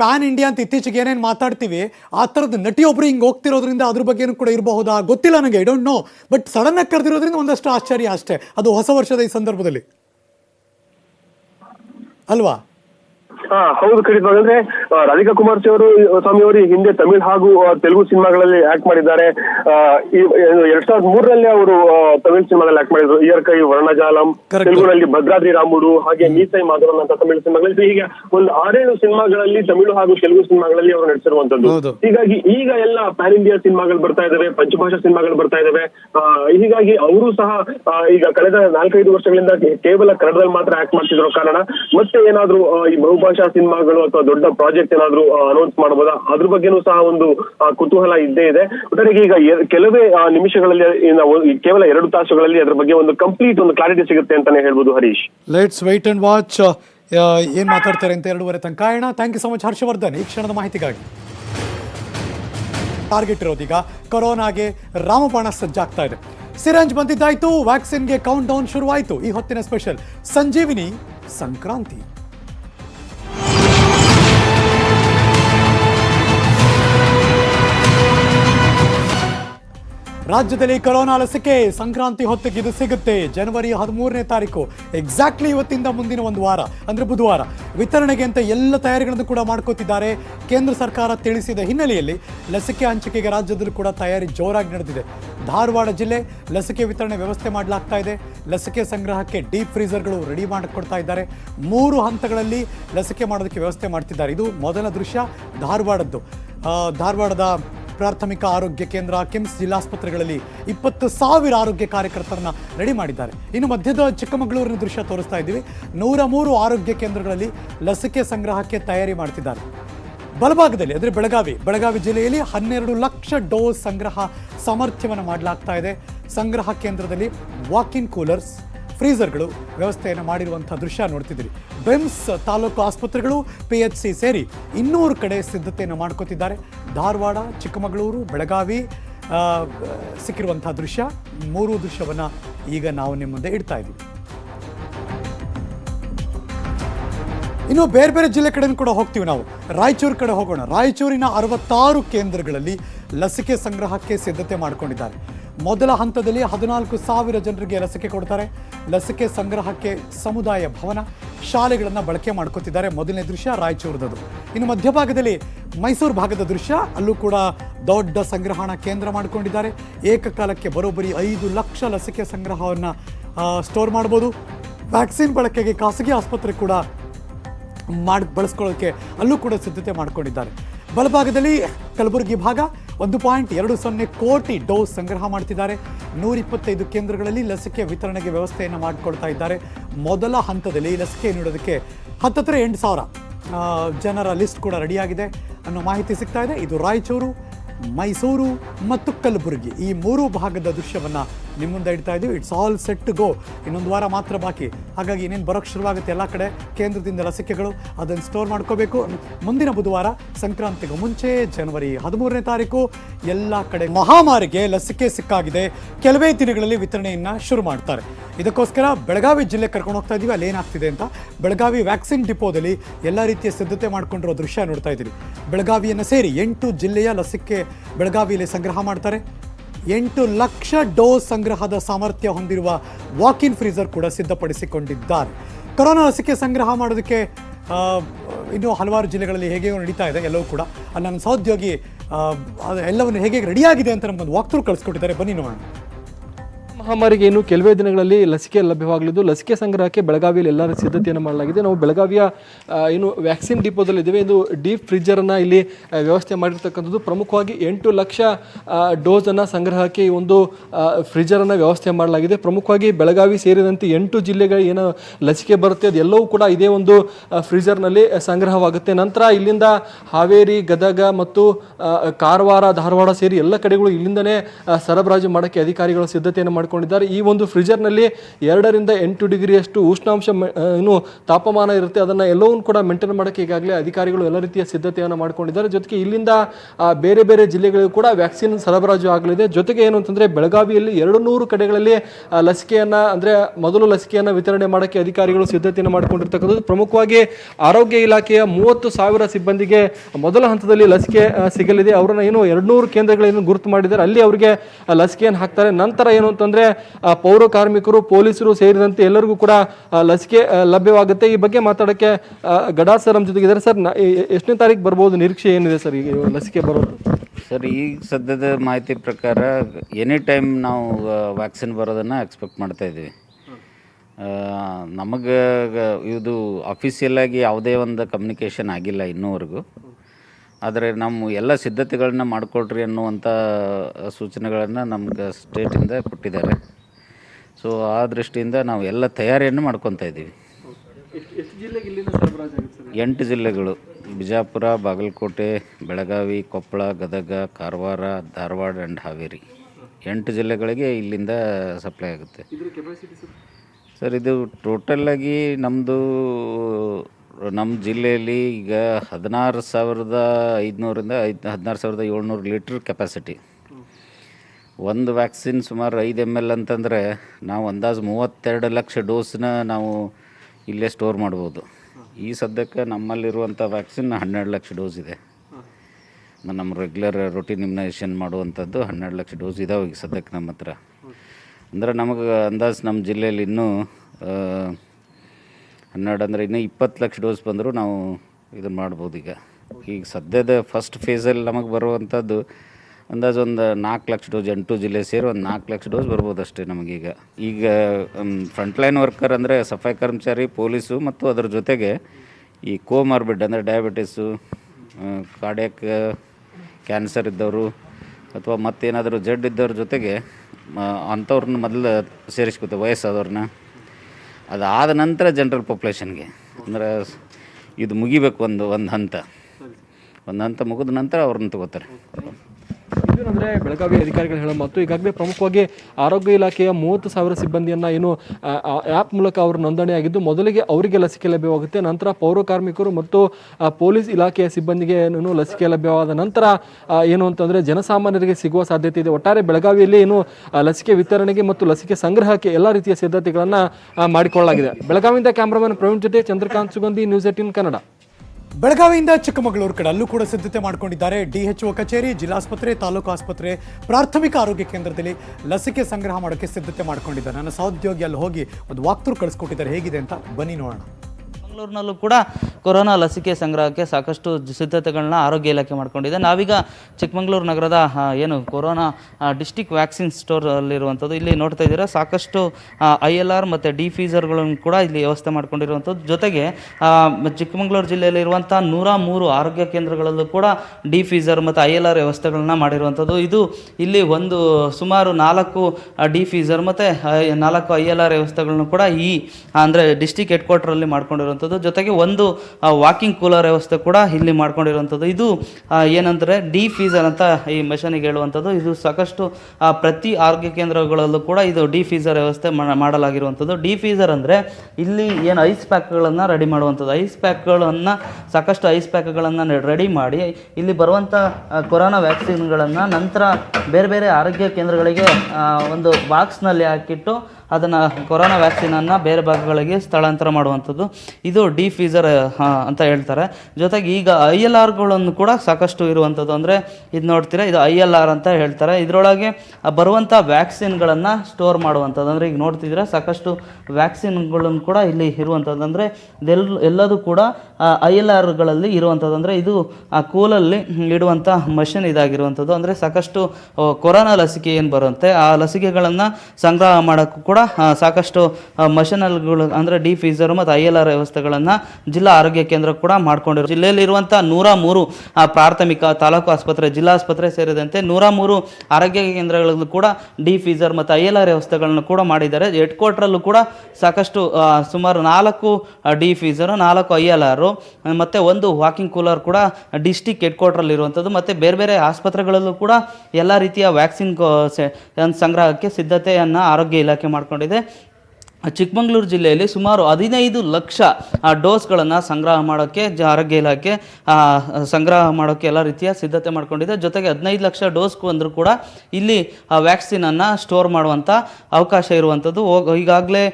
ಪ್ಯಾನ್ ಇಂಡಿಯಾ ಅಂತ ಇತ್ತೀಚೆಗೆ ಏನೇನು ಮಾತಾಡ್ತೀವಿ ಆ ಥರದ ನಟಿಯೊಬ್ಬರು ಹಿಂಗೆ ಹೋಗ್ತಿರೋದ್ರಿಂದ ಅದ್ರ ಬಗ್ಗೆನೂ ಕೂಡ ಇರಬಹುದಾ? ಗೊತ್ತಿಲ್ಲ ನನಗೆ ಐ ಡೋಂಟ್ ನೋ ಬಟ್ ಸಡನ್ನಾಗಿ ಕರೆದಿರೋದ್ರಿಂದ ಒಂದಷ್ಟು ಆಶ್ಚರ್ಯ ಅಷ್ಟೇ. ಅದು ಹೊಸ ವರ್ಷದ ಈ ಸಂದರ್ಭದಲ್ಲಿ. ಅಲ್ವಾ? ಹೌದು ಆ, ರಾಧಿಕಾ ಕುಮಾರ್ ಅವರು ಸ್ವಾಮಿ ಅವರು ಹಿಂದೆ ತಮಿಳ್ ಹಾಗೂ ತೆಲುಗು ಸಿನಿಮಾಗಳಲ್ಲಿ ಆಕ್ಟ್ ಮಾಡಿದ್ದಾರೆ. ಎರಡ್ ಸಾವಿರದ ಮೂರರಲ್ಲಿ ಅವರು ತಮಿಳ್ ಸಿನಿಮಾದಲ್ಲಿ ಆಕ್ಟ್ ಮಾಡಿದ್ರು. ಇಯರ್ ಕೈ ವರ್ಣಜಾಲಂ ತೆಲುಗುನಲ್ಲಿ ಭದ್ರಾದ್ರಿ ರಾಮುಡು ಹಾಗೆ ಮೀಸೈ ಮಾಧವನ್ ಅಂತ ತಮಿಳು ಸಿನಿಮಾಗಳಲ್ಲಿ. ಹೀಗೆ ಒಂದು ಆರೇಳು ಸಿನಿಮಾಗಳಲ್ಲಿ ತಮಿಳು ಹಾಗೂ ತೆಲುಗು ಸಿನಿಮಾಗಳಲ್ಲಿ ಅವರು ನಡೆಸಿರುವಂತದ್ದು. ಹೀಗಾಗಿ ಈಗ ಎಲ್ಲ ಪ್ಯಾನ್ ಇಂಡಿಯಾ ಸಿನಿಮಾಗಳು ಬರ್ತಾ ಇದಾವೆ ಪಂಚಭಾಷಾ ಸಿನಿಮಾಗಳು ಬರ್ತಾ ಇದಾವೆ. ಹೀಗಾಗಿ ಅವರು ಸಹ ಈಗ ಕಳೆದ ನಾಲ್ಕೈದು ವರ್ಷಗಳಿಂದ ಕೇವಲ ಕನ್ನಡದಲ್ಲಿ ಮಾತ್ರ ಆಕ್ಟ್ ಮಾಡ್ತಿದ್ರು ಕಾರಣ. ಮತ್ತೆ ಏನಾದ್ರು ಈ ಬಹುಭಾಷಾ ಸಿನಿಮಾಗಳು ಅಥವಾ ದೊಡ್ಡ ಪ್ರಾಜೆಕ್ಟ್ ಏನಾದ್ರೂ ಅನೌನ್ಸ್ ಮಾಡಬಹುದಾ ಅದ್ರ ಬಗ್ಗೆನೂ ಸಹ ಒಂದು ಕುತೂಹಲ ಇದ್ದೇ ಇದೆ. ಒಟ್ಟಾರೆಗೆ ಈಗ ಕೆಲವೇ ನಿಮಿಷಗಳಲ್ಲಿ ಕೇವಲ ಎರಡು ತಾಸುಗಳಲ್ಲಿ ಅದ್ರ ಬಗ್ಗೆ ಒಂದು ಕಂಪ್ಲೀಟ್ ಒಂದು ಕ್ಲಾರಿಟಿ ಸಿಗುತ್ತೆ ಅಂತಾನೆ ಹೇಳ್ಬೋದು Harish. Let's wait and watch ಏನ್ ಮಾತಾಡ್ತಾರೆ ಅಂತ ಎರಡೂವರೆ ತನಕ. ಕಾಯೋಣ thank you so much Harshavardhan, ಈ ಕ್ಷಣದ ಮಾಹಿತಿಗಾಗಿ. ಟಾರ್ಗೆಟ್ ಇರೋದೀಗ ಕೊರೋನಾಗೆ ರಾಮಬಾಣ ಸಜ್ಜಾಗ್ತಾ ಇದೆ. ಸಿರಂಜ್ ಬಂದಿದ್ದಾಯ್ತು ವ್ಯಾಕ್ಸಿನ್ಗೆ ಕೌಂಟ್ ಡೌನ್ ಶುರುವಾಯಿತು. ಈ ಹೊತ್ತಿನ ಸ್ಪೆಷಲ್ ಸಂಜೀವಿನಿ ಸಂಕ್ರಾಂತಿ. ರಾಜ್ಯದಲ್ಲಿ ಕೊರೋನಾ ಲಸಿಕೆ ಸಂಕ್ರಾಂತಿ ಹೊತ್ತಿಗೆ ಇದು ಸಿಗುತ್ತೆ. ಜನವರಿ ಹದಿಮೂರನೇ ತಾರೀಕು. ಎಕ್ಸಾಕ್ಟ್ಲಿ ಇವತ್ತಿಂದ ಮುಂದಿನ ಒಂದು ವಾರ. ಅಂದರೆ ಬುಧವಾರ. ವಿತರಣೆಗೆ ಅಂತ ಎಲ್ಲ ತಯಾರಿಗಳನ್ನು ಕೂಡ ಮಾಡ್ಕೋತಿದ್ದಾರೆ. ಕೇಂದ್ರ ಸರ್ಕಾರ ತಿಳಿಸಿದ ಹಿನ್ನೆಲೆಯಲ್ಲಿ ಲಸಿಕೆ ಹಂಚಿಕೆಗೆ ರಾಜ್ಯದಲ್ಲೂ ಕೂಡ ತಯಾರಿ ಜೋರಾಗಿ ನಡೆದಿದೆ. ಧಾರವಾಡ ಜಿಲ್ಲೆ ಲಸಿಕೆ ವಿತರಣೆ ವ್ಯವಸ್ಥೆ ಮಾಡಲಾಗ್ತಾ ಇದೆ. ಲಸಿಕೆ ಸಂಗ್ರಹಕ್ಕೆ ಡೀಪ್ ಫ್ರೀಸರ್ಗಳು ರೆಡಿ ಮಾಡಿಕೊಡ್ತಾ ಇದ್ದಾರೆ. ಮೂರು ಹಂತಗಳಲ್ಲಿ ಲಸಿಕೆ ಮಾಡೋದಕ್ಕೆ ವ್ಯವಸ್ಥೆ ಮಾಡ್ತಿದ್ದಾರೆ. ಇದು ಮೊದಲ ದೃಶ್ಯ, ಧಾರವಾಡದ್ದು. ಧಾರವಾಡದ ಪ್ರಾಥಮಿಕ ಆರೋಗ್ಯ ಕೇಂದ್ರ ಕಿಮ್ಸ್ ಜಿಲ್ಲಾಸ್ಪತ್ರೆಗಳಲ್ಲಿ ಇಪ್ಪತ್ತು ಸಾವಿರ ಆರೋಗ್ಯ ಕಾರ್ಯಕರ್ತರನ್ನ ರೆಡಿ ಮಾಡಿದ್ದಾರೆ. ಇನ್ನು ಮಧ್ಯದ ಚಿಕ್ಕಮಗಳೂರಿನ ದೃಶ್ಯ ತೋರಿಸ್ತಾ ಇದ್ದೀವಿ. ನೂರ ಮೂರು ಆರೋಗ್ಯ ಕೇಂದ್ರಗಳಲ್ಲಿ ಲಸಿಕೆ ಸಂಗ್ರಹಕ್ಕೆ ತಯಾರಿ ಮಾಡ್ತಿದ್ದಾರೆ. ಬಲಭಾಗದಲ್ಲಿ, ಅಂದರೆ ಬೆಳಗಾವಿ ಬೆಳಗಾವಿ ಜಿಲ್ಲೆಯಲ್ಲಿ ಹನ್ನೆರಡು ಲಕ್ಷ ಡೋಸ್ ಸಂಗ್ರಹ ಸಾಮರ್ಥ್ಯವನ್ನು ಮಾಡಲಾಗ್ತಾ ಇದೆ. ಸಂಗ್ರಹ ಕೇಂದ್ರದಲ್ಲಿ ವಾಕಿಂಗ್ ಕೂಲರ್ಸ್ ಫ್ರೀಸರ್ಗಳು ವ್ಯವಸ್ಥೆಯನ್ನು ಮಾಡಿರುವಂಥ ದೃಶ್ಯ ನೋಡ್ತಿದ್ದೀರಿ. ಬೆಮ್ಸ್ ತಾಲೂಕು ಆಸ್ಪತ್ರೆಗಳು ಪಿ ಎಚ್ ಸಿ ಸೇರಿ ಇನ್ನೂರು ಕಡೆ ಸಿದ್ಧತೆಯನ್ನು ಮಾಡ್ಕೋತಿದ್ದಾರೆ. ಧಾರವಾಡ, ಚಿಕ್ಕಮಗಳೂರು, ಬೆಳಗಾವಿ ಸಿಕ್ಕಿರುವಂಥ ದೃಶ್ಯ. ಮೂರು ದೃಶ್ಯವನ್ನು ಈಗ ನಾವು ನಿಮ್ಮ ಮುಂದೆ ಇಡ್ತಾ ಇದ್ದೀವಿ. ಇನ್ನು ಬೇರೆ ಬೇರೆ ಜಿಲ್ಲೆ ಕಡೆಯೂ ಕೂಡ ಹೋಗ್ತೀವಿ ನಾವು. ರಾಯಚೂರು ಕಡೆ ಹೋಗೋಣ. ರಾಯಚೂರಿನ ಅರವತ್ತಾರು ಕೇಂದ್ರಗಳಲ್ಲಿ ಲಸಿಕೆ ಸಂಗ್ರಹಕ್ಕೆ ಸಿದ್ಧತೆ ಮಾಡಿಕೊಂಡಿದ್ದಾರೆ. ಮೊದಲ ಹಂತದಲ್ಲಿ ಹದಿನಾಲ್ಕು ಸಾವಿರ ಜನರಿಗೆ ಲಸಿಕೆ ಕೊಡ್ತಾರೆ. ಲಸಿಕೆ ಸಂಗ್ರಹಕ್ಕೆ ಸಮುದಾಯ ಭವನ, ಶಾಲೆಗಳನ್ನು ಬಳಕೆ ಮಾಡ್ಕೋತಿದ್ದಾರೆ. ಮೊದಲನೇ ದೃಶ್ಯ ರಾಯಚೂರದದು. ಇನ್ನು ಮಧ್ಯಭಾಗದಲ್ಲಿ ಮೈಸೂರು ಭಾಗದ ದೃಶ್ಯ, ಅಲ್ಲೂ ಕೂಡ ದೊಡ್ಡ ಸಂಗ್ರಹಣಾ ಕೇಂದ್ರ ಮಾಡಿಕೊಂಡಿದ್ದಾರೆ. ಏಕಕಾಲಕ್ಕೆ ಬರೋಬ್ಬರಿ ಐದು ಲಕ್ಷ ಲಸಿಕೆ ಸಂಗ್ರಹವನ್ನು ಸ್ಟೋರ್ ಮಾಡ್ಬೋದು. ವ್ಯಾಕ್ಸಿನ್ ಬಳಕೆಗೆ ಖಾಸಗಿ ಆಸ್ಪತ್ರೆ ಕೂಡ ಮಾಡಿ ಬಳಸ್ಕೊಳ್ಳೋಕ್ಕೆ ಅಲ್ಲೂ ಕೂಡ ಸಿದ್ಧತೆ ಮಾಡಿಕೊಂಡಿದ್ದಾರೆ. ಬಲಭಾಗದಲ್ಲಿ ಕಲಬುರಗಿ ಭಾಗ ಒಂದು ಪಾಯಿಂಟ್ ಎರಡು ಸೊನ್ನೆ ಕೋಟಿ ಡೋಸ್ ಸಂಗ್ರಹ ಮಾಡ್ತಿದ್ದಾರೆ. ನೂರಿಪ್ಪತ್ತೈದು ಕೇಂದ್ರಗಳಲ್ಲಿ ಲಸಿಕೆ ವಿತರಣೆಗೆ ವ್ಯವಸ್ಥೆಯನ್ನು ಮಾಡಿಕೊಳ್ತಾ ಇದ್ದಾರೆ. ಮೊದಲ ಹಂತದಲ್ಲಿ ಲಸಿಕೆ ನೀಡೋದಕ್ಕೆ ಹತ್ತತ್ರ ಎಂಟು ಸಾವಿರ ಜನರ ಲಿಸ್ಟ್ ಕೂಡ ರೆಡಿಯಾಗಿದೆ ಅನ್ನೋ ಮಾಹಿತಿ ಸಿಗ್ತಾ ಇದೆ. ಇದು ರಾಯಚೂರು, ಮೈಸೂರು ಮತ್ತು ಕಲಬುರಗಿ ಈ ಮೂರು ಭಾಗದ ದೃಶ್ಯವನ್ನು ನಿಮ್ಮ ಮುಂದೆ ಇಡ್ತಾ ಇದ್ದೀವಿ. It's all set to go ಇನ್ನೊಂದು ವಾರ ಮಾತ್ರ ಬಾಕಿ. ಹಾಗಾಗಿ ಇನ್ನೇನು ಬರೋಕ್ಕೆ ಶುರುವಾಗುತ್ತೆ ಎಲ್ಲ ಕಡೆ ಕೇಂದ್ರದಿಂದ ಲಸಿಕೆಗಳು ಅದನ್ನು ಸ್ಟೋರ್ ಮಾಡ್ಕೋಬೇಕು. ಮುಂದಿನ ಬುಧವಾರ ಸಂಕ್ರಾಂತಿಗೂ ಮುಂಚೆ ಜನವರಿ ಹದಿಮೂರನೇ ತಾರೀಕು ಎಲ್ಲ ಕಡೆ ಮಹಾಮಾರಿಗೆ ಲಸಿಕೆ ಸಿಕ್ಕಾಗಿದೆ. ಕೆಲವೇ ದಿನಗಳಲ್ಲಿ ವಿತರಣೆಯನ್ನು ಶುರು ಮಾಡ್ತಾರೆ. ಇದಕ್ಕೋಸ್ಕರ ಬೆಳಗಾವಿ ಜಿಲ್ಲೆ ಕರ್ಕೊಂಡು ಹೋಗ್ತಾ ಇದ್ದೀವಿ ಅಲ್ಲಿ ಏನಾಗ್ತಿದೆ ಅಂತ ಬೆಳಗಾವಿ ವ್ಯಾಕ್ಸಿನ್ ಡಿಪೋದಲ್ಲಿ ಎಲ್ಲ ರೀತಿಯ ಸಿದ್ಧತೆ ಮಾಡಿಕೊಂಡಿರೋ ದೃಶ್ಯ ನೋಡ್ತಾ ಇದ್ದೀವಿ ಬೆಳಗಾವಿಯನ್ನು ಸೇರಿ ಎಂಟು ಜಿಲ್ಲೆಯ ಲಸಿಕೆ ಬೆಳಗಾವಿಯಲ್ಲಿ ಸಂಗ್ರಹ ಮಾಡ್ತಾರೆ. ಎಂಟು ಲಕ್ಷ ಡೋಸ್ ಸಂಗ್ರಹದ ಸಾಮರ್ಥ್ಯ ಹೊಂದಿರುವ ವಾಕಿನ್ ಫ್ರೀಸರ್ ಕೂಡ ಸಿದ್ಧಪಡಿಸಿಕೊಂಡಿದ್ದಾರೆ. ಕೊರೋನಾ ಲಸಿಕೆ ಸಂಗ್ರಹ ಮಾಡೋದಕ್ಕೆ ಇನ್ನು ಹಲವಾರು ಜಿಲ್ಲೆಗಳಲ್ಲಿ ಹೇಗೆ ನಡೀತಾ ಇದೆ, ಎಲ್ಲವೂ ಕೂಡ. ಅಲ್ಲಿ ನನ್ನ ಸಹೋದ್ಯೋಗಿ ಎಲ್ಲವನ್ನು ಹೇಗೆ ರೆಡಿಯಾಗಿದೆ ಅಂತ ನಮ್ಮೊಂದು ವಾಕ್ತೂರು ಕಳಿಸ್ಕೊಟ್ಟಿದ್ದಾರೆ. ಬನ್ನಿ ನೋಡೋಣ. ಮಹಾಮಾರಿಗೆ ಇನ್ನು ಕೆಲವೇ ದಿನಗಳಲ್ಲಿ ಲಸಿಕೆ ಲಭ್ಯವಾಗಲಿದ್ದು, ಲಸಿಕೆ ಸಂಗ್ರಹಕ್ಕೆ ಬೆಳಗಾವಿಯಲ್ಲಿ ಎಲ್ಲರ ಸಿದ್ಧತೆಯನ್ನು ಮಾಡಲಾಗಿದೆ. ನಾವು ಬೆಳಗಾವಿಯ ಏನು ವ್ಯಾಕ್ಸಿನ್ ಡಿಪೋದಲ್ಲಿ ಇದ್ದೇವೆ ಇದು ಡೀಪ್ ಫ್ರಿಜ್ಜರನ್ನು ಇಲ್ಲಿ ವ್ಯವಸ್ಥೆ ಮಾಡಿರ್ತಕ್ಕಂಥದ್ದು. ಪ್ರಮುಖವಾಗಿ ಎಂಟು ಲಕ್ಷ ಡೋಸನ್ನು ಸಂಗ್ರಹಕ್ಕೆ ಈ ಒಂದು ಫ್ರಿಜ್ಜರನ್ನು ವ್ಯವಸ್ಥೆ ಮಾಡಲಾಗಿದೆ. ಪ್ರಮುಖವಾಗಿ ಬೆಳಗಾವಿ ಸೇರಿದಂತೆ ಎಂಟು ಜಿಲ್ಲೆಗಳ ಏನು ಲಸಿಕೆ ಬರುತ್ತೆ. ಅದೆಲ್ಲವೂ ಕೂಡ ಇದೇ ಒಂದು ಫ್ರೀಜರ್ನಲ್ಲಿ ಸಂಗ್ರಹವಾಗುತ್ತೆ. ನಂತರ ಇಲ್ಲಿಂದ ಹಾವೇರಿ, ಗದಗ ಮತ್ತು ಕಾರವಾರ, ಧಾರವಾಡ ಸೇರಿ ಎಲ್ಲ ಕಡೆಗಳು ಇಲ್ಲಿಂದನೇ ಸರಬರಾಜು ಮಾಡೋಕ್ಕೆ ಅಧಿಕಾರಿಗಳು ಸಿದ್ಧತೆಯನ್ನು ಮಾಡಿಕೊಂಡಿದ್ದಾರೆ ಈ ಒಂದು ಫ್ರಿಜರ್ನಲ್ಲಿ ಎರಡರಿಂದ ಎಂಟು ಡಿಗ್ರಿಯಷ್ಟು ಉಷ್ಣಾಂಶ ಏನು ತಾಪಮಾನ ಇರುತ್ತೆ. ಅದನ್ನು ಎಲ್ಲವನ್ನು ಕೂಡ ಮೇಂಟೈನ್ ಮಾಡೋಕ್ಕೆ ಈಗಾಗಲೇ ಅಧಿಕಾರಿಗಳು ಎಲ್ಲ ರೀತಿಯ ಸಿದ್ಧತೆಯನ್ನು ಮಾಡ್ಕೊಂಡಿದ್ದಾರೆ. ಜೊತೆಗೆ ಇಲ್ಲಿಂದ ಬೇರೆ ಬೇರೆ ಜಿಲ್ಲೆಗಳಿಗೂ ಕೂಡ ವ್ಯಾಕ್ಸಿನ್ ಸರಬರಾಜು ಆಗಲಿದೆ. ಜೊತೆಗೆ ಏನು ಅಂತಂದರೆ ಬೆಳಗಾವಿಯಲ್ಲಿ ಎರಡು ನೂರು ಕಡೆಗಳಲ್ಲಿ ಲಸಿಕೆಯನ್ನು, ಅಂದರೆ ಮೊದಲು ಲಸಿಕೆಯನ್ನು ವಿತರಣೆ ಮಾಡೋಕ್ಕೆ ಅಧಿಕಾರಿಗಳು ಸಿದ್ಧತೆಯನ್ನು ಮಾಡಿಕೊಂಡಿರ್ತಕ್ಕಂಥದ್ದು. ಪ್ರಮುಖವಾಗಿ ಆರೋಗ್ಯ ಇಲಾಖೆಯ ಮೂವತ್ತು ಸಾವಿರ ಸಿಬ್ಬಂದಿಗೆ ಮೊದಲ ಹಂತದಲ್ಲಿ ಲಸಿಕೆ ಸಿಗಲಿದೆ. ಅವರನ್ನು ಏನು ಎರಡುನೂರು ಕೇಂದ್ರಗಳೇನು ಗುರುತು ಮಾಡಿದ್ದಾರೆ. ಅಲ್ಲಿ ಅವರಿಗೆ ಲಸಿಕೆಯನ್ನು ಹಾಕ್ತಾರೆ. ನಂತರ ಏನು ಅಂತಂದರೆ ಅಂತಂದ್ರೆ ಆ, ಪೌರ ಕಾರ್ಮಿಕರು ಪೊಲೀಸರು ಸೇರಿದಂತೆ ಎಲ್ಲರಿಗೂ ಕೂಡ ಲಸಿಕೆ ಲಭ್ಯವಾಗುತ್ತೆ. ಈ ಬಗ್ಗೆ ಮಾತಾಡಕ್ಕೆ ಗಡಾ ಸರ್ ನಮ್ಮ ಜೊತೆಗಿದ್ದಾರೆ. ಸರ್ ಎಷ್ಟನೇ ತಾರೀಕು ಬರ್ಬೋದು? ನಿರೀಕ್ಷೆ ಏನಿದೆ ಸರ್ ಈಗ ಲಸಿಕೆ ಬರೋದು? ಸರ್ ಈಗ ಸದ್ಯದ ಮಾಹಿತಿ ಪ್ರಕಾರ ಎನಿ ಟೈಮ್ ನಾವು ವ್ಯಾಕ್ಸಿನ್ ಬರೋದನ್ನು ಎಕ್ಸ್ಪೆಕ್ಟ್ ಮಾಡ್ತಾ ಇದ್ದೀವಿ. ನಮಗೆ ಇದು ಅಫಿಷಿಯಲ್ ಆಗಿ ಯಾವುದೇ ಒಂದು ಕಮ್ಯುನಿಕೇಷನ್ ಆಗಿಲ್ಲ ಇನ್ನೂವರೆಗೂ. ಆದರೆ ನಮ್ಮ ಎಲ್ಲ ಸಿದ್ಧತೆಗಳನ್ನ ಮಾಡಿಕೊಡ್ರಿ ಅನ್ನುವಂಥ ಸೂಚನೆಗಳನ್ನು ನಮ್ಗೆ ಸ್ಟೇಟಿಂದ ಕೊಟ್ಟಿದ್ದಾರೆ. ಸೊ ಆ ದೃಷ್ಟಿಯಿಂದ ನಾವು ಎಲ್ಲ ತಯಾರಿಯನ್ನು ಮಾಡ್ಕೊತಾ ಇದ್ದೀವಿ. ಎಂಟು ಜಿಲ್ಲೆಗಳು ಬಿಜಾಪುರ ಬಾಗಲಕೋಟೆ ಬೆಳಗಾವಿ ಕೊಪ್ಪಳ ಗದಗ ಕಾರವಾರ ಧಾರವಾಡ ಆ್ಯಂಡ್ ಹಾವೇರಿ. ಎಂಟು ಜಿಲ್ಲೆಗಳಿಗೆ ಇಲ್ಲಿಂದ ಸಪ್ಲೈ ಆಗುತ್ತೆ. ಸರ್ ಇದು ಟೋಟಲ್ಲಾಗಿ ನಮ್ಮದು ನಮ್ಮ ಜಿಲ್ಲೆಯಲ್ಲಿ ಈಗ ಹದಿನಾರು ಸಾವಿರದ ಐದುನೂರಿಂದ ಐದು, ಹದಿನಾರು ಸಾವಿರದ ಏಳ್ನೂರು ಲೀಟ್ರ್ ಕೆಪಾಸಿಟಿ. ಒಂದು ವ್ಯಾಕ್ಸಿನ್ ಸುಮಾರು ಐದು ಎಂ ಎಲ್ ಅಂತಂದರೆ ನಾವು ಅಂದಾಜು ಮೂವತ್ತೆರಡು ಲಕ್ಷ ಡೋಸ್ನ ನಾವು ಇಲ್ಲೇ ಸ್ಟೋರ್ ಮಾಡ್ಬೋದು. ಈ ಸದ್ಯಕ್ಕೆ ನಮ್ಮಲ್ಲಿರುವಂಥ ವ್ಯಾಕ್ಸಿನ್ ಹನ್ನೆರಡು ಲಕ್ಷ ಡೋಸ್ ಇದೆ. ನಮ್ಮ ರೆಗ್ಯುಲರ್ ರೊಟೀನ್ ಇಮ್ಯುನೈಸೇಷನ್ ಮಾಡುವಂಥದ್ದು ಹನ್ನೆರಡು ಲಕ್ಷ ಡೋಸ್ ಇದಾವೆ ಈಗ ಸದ್ಯಕ್ಕೆ ನಮ್ಮ ಹತ್ರ ಅಂದರೆ ನಮಗೆ ಅಂದಾಜು ನಮ್ಮ ಜಿಲ್ಲೆಯಲ್ಲಿ ಇನ್ನೂ ಹನ್ನೆರಡು ಅಂದರೆ ಇನ್ನೂ ಇಪ್ಪತ್ತು ಲಕ್ಷ ಡೋಸ್ ಬಂದರೂ ನಾವು ಇದನ್ನು ಮಾಡ್ಬೋದು ಈಗ. ಈಗ ಸದ್ಯದ ಫಸ್ಟ್ ಫೇಸಲ್ಲಿ ನಮಗೆ ಬರುವಂಥದ್ದು ಅಂದಾಜು ಒಂದು ನಾಲ್ಕು ಲಕ್ಷ ಡೋಸ್, ಎಂಟು ಜಿಲ್ಲೆ ಸೇರಿ ಒಂದು ನಾಲ್ಕು ಲಕ್ಷ ಡೋಸ್ ಬರ್ಬೋದು ಅಷ್ಟೇ ನಮಗೀಗ ಈಗ. ಫ್ರಂಟ್ಲೈನ್ ವರ್ಕರ್ ಅಂದರೆ ಸಫಾಯಿ ಕರ್ಮಚಾರಿ, ಪೊಲೀಸು ಮತ್ತು ಅದರ ಜೊತೆಗೆ ಈ ಕೋಮಾರ್ಬಿಡ್ ಅಂದರೆ ಡಯಾಬಿಟಿಸು ಕಾಡ್ಯಾಕ್ ಕ್ಯಾನ್ಸರ್ ಇದ್ದವರು ಅಥವಾ ಮತ್ತೇನಾದರೂ ಜಡ್ ಇದ್ದವ್ರ ಜೊತೆಗೆ ಅಂಥವ್ರನ್ನ ಮೊದಲು ಸೇರಿಸ್ಕೊತೇವೆ, ವಯಸ್ಸಾದವ್ರನ್ನ. ಅದಾದ ನಂತರ ಜನರಲ್ ಪಾಪ್ಯುಲೇಷನ್ಗೆ ಅಂದರೆ ಇದು ಮುಗಿಬೇಕು ಒಂದು ಒಂದು ಹಂತ. ಒಂದು ಹಂತ ಮುಗಿದ ನಂತರ ಅವ್ರನ್ನ ತಗೋತಾರೆ. ಇದೇನಂದ್ರೆ ಬೆಳಗಾವಿ ಅಧಿಕಾರಿಗಳು ಹೇಳೋ ಮತ್ತು ಈಗಾಗಲೇ ಪ್ರಮುಖವಾಗಿ ಆರೋಗ್ಯ ಇಲಾಖೆಯ ಮೂವತ್ತು ಸಾವಿರ ಸಿಬ್ಬಂದಿಯನ್ನ ಏನು ಆ್ಯಪ್ ಮೂಲಕ ಅವರು ನೋಂದಣಿಯಾಗಿದ್ದು ಮೊದಲಿಗೆ ಅವರಿಗೆ ಲಸಿಕೆ ಲಭ್ಯವಾಗುತ್ತೆ. ನಂತರ ಪೌರ ಕಾರ್ಮಿಕರು ಮತ್ತು ಪೊಲೀಸ್ ಇಲಾಖೆಯ ಸಿಬ್ಬಂದಿಗೆ ಏನು ಲಸಿಕೆ ಲಭ್ಯವಾದ ನಂತರ ಏನು ಅಂತಂದ್ರೆ ಜನಸಾಮಾನ್ಯರಿಗೆ ಸಿಗುವ ಸಾಧ್ಯತೆ ಇದೆ. ಒಟ್ಟಾರೆ ಬೆಳಗಾವಿಯಲ್ಲಿ ಏನು ಲಸಿಕೆ ವಿತರಣೆಗೆ ಮತ್ತು ಲಸಿಕೆ ಸಂಗ್ರಹಕ್ಕೆ ಎಲ್ಲ ರೀತಿಯ ಸಿದ್ಧತೆಗಳನ್ನ ಮಾಡಿಕೊಳ್ಳಲಾಗಿದೆ. ಬೆಳಗಾವಿಯಿಂದ ಕ್ಯಾಮ್ರಾಮನ್ ಪ್ರವೀಣ್ ಜೊತೆ ಚಂದ್ರಕಾಂತ್ ಸುಗಂಧಿ, ನ್ಯೂಸ್ ಏಟೀನ್ ಕನ್ನಡ. ಬೆಳಗಾವಿಯಿಂದ ಚಿಕ್ಕಮಗಳೂರು ಕಡೆ ಅಲ್ಲೂ ಕೂಡ ಸಿದ್ಧತೆ ಮಾಡಿಕೊಂಡಿದ್ದಾರೆ. ಡಿಎಚ್ಒ ಕಚೇರಿ, ಜಿಲ್ಲಾಸ್ಪತ್ರೆ, ತಾಲೂಕು ಆಸ್ಪತ್ರೆ, ಪ್ರಾಥಮಿಕ ಆರೋಗ್ಯ ಕೇಂದ್ರದಲ್ಲಿ ಲಸಿಕೆ ಸಂಗ್ರಹ ಮಾಡೋಕ್ಕೆ ಸಿದ್ಧತೆ ಮಾಡಿಕೊಂಡಿದ್ದಾರೆ. ನನ್ನ ಸಹೋದ್ಯೋಗಿ ಅಲ್ಲಿ ಹೋಗಿ ಒಂದು ವಾಕ್ತೂರು ಕಳಿಸ್ಕೊಟ್ಟಿದ್ದಾರೆ. ಹೇಗಿದೆ ಅಂತ ಬನ್ನಿ ನೋಡೋಣ. ಮಂಗಳೂರಿನಲ್ಲೂ ಕೂಡ ಕೊರೋನಾ ಲಸಿಕೆ ಸಂಗ್ರಹಕ್ಕೆ ಸಾಕಷ್ಟು ಸಿದ್ಧತೆಗಳನ್ನ ಆರೋಗ್ಯ ಇಲಾಖೆ ಮಾಡ್ಕೊಂಡಿದೆ. ನಾವೀಗ ಚಿಕ್ಕಮಗಳೂರು ನಗರದ ಏನು ಕೊರೋನಾ ಡಿಸ್ಟಿಕ್ ವ್ಯಾಕ್ಸಿನ್ ಸ್ಟೋರ್ ಅಲ್ಲಿರುವಂಥದ್ದು ಇಲ್ಲಿ ನೋಡ್ತಾ ಇದ್ದೀರಾ. ಸಾಕಷ್ಟು ಐ ಎಲ್ ಆರ್ ಮತ್ತು ಡಿ ಫೀಸರ್ಗಳನ್ನು ಕೂಡ ಇಲ್ಲಿ ವ್ಯವಸ್ಥೆ ಮಾಡಿಕೊಂಡಿರುವಂಥದ್ದು. ಜೊತೆಗೆ ಚಿಕ್ಕಮಗಳೂರು ಜಿಲ್ಲೆಯಲ್ಲಿರುವಂಥ ನೂರ ಮೂರು ಆರೋಗ್ಯ ಕೇಂದ್ರಗಳಲ್ಲೂ ಕೂಡ ಡಿ ಫೀಸರ್ ಮತ್ತು ಐ ಎಲ್ ಆರ್ ವ್ಯವಸ್ಥೆಗಳನ್ನ ಮಾಡಿರುವಂಥದ್ದು. ಇದು ಇಲ್ಲಿ ಒಂದು ಸುಮಾರು ನಾಲ್ಕು ಡಿ ಫೀಸರ್ ಮತ್ತು ನಾಲ್ಕು ಐ ಎಲ್ ಆರ್ ವ್ಯವಸ್ಥೆಗಳನ್ನು ಕೂಡ ಈ ಅಂದರೆ ಡಿಸ್ಟಿಕ್ ಹೆಡ್ ಕ್ವಾರ್ಟರಲ್ಲಿ ಮಾಡ್ಕೊಂಡಿರುವಂಥದ್ದು. ಜೊತೆಗೆ ಒಂದು ವಾಕಿಂಗ್ ಕೂಲರ್ ವ್ಯವಸ್ಥೆ ಕೂಡ ಇಲ್ಲಿ ಮಾಡ್ಕೊಂಡಿರುವಂಥದ್ದು ಇದು ಏನಂದರೆ ಡಿ ಫೀಸರ್ ಅಂತ ಈ ಮೆಷನಿಗೆ ಹೇಳುವಂಥದ್ದು ಇದು ಸಾಕಷ್ಟು ಪ್ರತಿ ಆರೋಗ್ಯ ಕೇಂದ್ರಗಳಲ್ಲೂ ಕೂಡ ಇದು ಡಿ ಫೀಸರ್ ವ್ಯವಸ್ಥೆ ಮಾಡಲಾಗಿರುವಂಥದ್ದು ಡಿ ಫೀಸರ್ ಅಂದರೆ ಇಲ್ಲಿ ಏನು ಐಸ್ ಪ್ಯಾಕ್ಗಳನ್ನು ರೆಡಿ ಮಾಡುವಂಥದ್ದು ಐಸ್ ಪ್ಯಾಕ್ಗಳನ್ನು ಸಾಕಷ್ಟು ಐಸ್ ಪ್ಯಾಕ್ಗಳನ್ನು ರೆಡಿ ಮಾಡಿ ಇಲ್ಲಿ ಬರುವಂಥ ಕೊರೋನಾ ವ್ಯಾಕ್ಸಿನ್ಗಳನ್ನು ನಂತರ ಬೇರೆ ಬೇರೆ ಆರೋಗ್ಯ ಕೇಂದ್ರಗಳಿಗೆ ಒಂದು ಬಾಕ್ಸ್ನಲ್ಲಿ ಹಾಕಿಟ್ಟು ಅದನ್ನು ಕೊರೋನಾ ವ್ಯಾಕ್ಸಿನನ್ನು ಬೇರೆ ಭಾಗಗಳಿಗೆ ಸ್ಥಳಾಂತರ ಮಾಡುವಂಥದ್ದು. ಇದು ಡಿ ಫೀಸರ್ ಅಂತ ಹೇಳ್ತಾರೆ. ಜೊತೆಗೆ ಈಗ ಐ ಎಲ್ ಆರ್ಗಳನ್ನು ಕೂಡ ಸಾಕಷ್ಟು ಇರುವಂಥದ್ದು ಅಂದರೆ ಇದು ನೋಡ್ತೀರಾ, ಇದು ಐ ಎಲ್ ಆರ್ ಅಂತ ಹೇಳ್ತಾರೆ. ಇದರೊಳಗೆ ಬರುವಂಥ ವ್ಯಾಕ್ಸಿನ್ಗಳನ್ನು ಸ್ಟೋರ್ ಮಾಡುವಂಥದ್ದು. ಅಂದರೆ ಈಗ ನೋಡ್ತಿದ್ದೀರಾ, ಸಾಕಷ್ಟು ವ್ಯಾಕ್ಸಿನ್ಗಳನ್ನು ಕೂಡ ಇಲ್ಲಿ ಇರುವಂಥದ್ದು. ಅಂದರೆ ಇದೆಲ್ಲ ಎಲ್ಲದೂ ಕೂಡ ಐ ಎಲ್ ಆರ್ಗಳಲ್ಲಿ ಇರುವಂಥದ್ದು ಅಂದರೆ ಇದು, ಆ, ಕೂಲಲ್ಲಿ ಇಡುವಂಥ ಮಷಿನ್ ಇದಾಗಿರುವಂಥದ್ದು. ಅಂದರೆ ಸಾಕಷ್ಟು ಕೊರೋನಾ ಲಸಿಕೆ ಏನು ಬರುತ್ತೆ, ಆ ಲಸಿಕೆಗಳನ್ನು ಸಂಗ್ರಹ ಮಾಡೋಕ್ಕೂ ಕೂಡ ಸಾಕಷ್ಟು ಮಷಿನಲ್ಗಳು ಅಂದರೆ ಡಿ ಫೀಸರ್ ಮತ್ತು ಐ ಎಲ್ ಆರ್ ವ್ಯವಸ್ಥೆಗಳನ್ನು ಜಿಲ್ಲಾ ಆರೋಗ್ಯ ಕೇಂದ್ರ ಕೂಡ ಮಾಡ್ಕೊಂಡಿರೋ ಜಿಲ್ಲೆಯಲ್ಲಿರುವಂಥ ನೂರ ಮೂರು ಪ್ರಾಥಮಿಕ, ತಾಲೂಕು ಆಸ್ಪತ್ರೆ, ಜಿಲ್ಲಾ ಆಸ್ಪತ್ರೆ ಸೇರಿದಂತೆ ನೂರ ಮೂರು ಆರೋಗ್ಯ ಕೇಂದ್ರಗಳಲ್ಲೂ ಕೂಡ ಡಿ ಫೀಸರ್ ಮತ್ತು ಐ ಎಲ್ ಆರ್ ವ್ಯವಸ್ಥೆಗಳನ್ನು ಕೂಡ ಮಾಡಿದ್ದಾರೆ. ಹೆಡ್ ಕ್ವಾರ್ಟ್ರಲ್ಲೂ ಕೂಡ ಸಾಕಷ್ಟು ಸುಮಾರು ನಾಲ್ಕು ಡಿ ಫೀಸರು ನಾಲ್ಕು ಐ ಎಲ್ ಆರು ಮತ್ತು ಒಂದು ವಾಕಿಂಗ್ ಕೂಲರ್ ಕೂಡ ಡಿಸ್ಟಿಕ್ ಹೆಡ್ ಕ್ವಾರ್ಟ್ರಲ್ಲಿ ಇರುವಂಥದ್ದು ಮತ್ತು ಬೇರೆ ಬೇರೆ ಆಸ್ಪತ್ರೆಗಳಲ್ಲೂ ಕೂಡ ಎಲ್ಲ ರೀತಿಯ ವ್ಯಾಕ್ಸಿನ್ ಸಂಗ್ರಹಕ್ಕೆ ಸಿದ್ಧತೆಯನ್ನು ಆರೋಗ್ಯ ಇಲಾಖೆ ಮಾಡಿಕೊಂಡಿದೆ. ಚಿಕ್ಕಮಗಳೂರು ಜಿಲ್ಲೆಯಲ್ಲಿ ಸುಮಾರು ಹದಿನೈದು ಲಕ್ಷ ಡೋಸ್ಗಳನ್ನು ಸಂಗ್ರಹ ಮಾಡೋಕ್ಕೆ, ಜ ಆರೋಗ್ಯ ಇಲಾಖೆ ಸಂಗ್ರಹ ಮಾಡೋಕ್ಕೆ ಎಲ್ಲ ರೀತಿಯ ಸಿದ್ಧತೆ ಮಾಡಿಕೊಂಡಿದೆ. ಜೊತೆಗೆ ಹದಿನೈದು ಲಕ್ಷ ಡೋಸ್ ಅಂದರೂ ಕೂಡ ಇಲ್ಲಿ ವ್ಯಾಕ್ಸಿನನ್ನು ಸ್ಟೋರ್ ಮಾಡುವಂಥ ಅವಕಾಶ ಇರುವಂಥದ್ದು. ಈಗಾಗಲೇ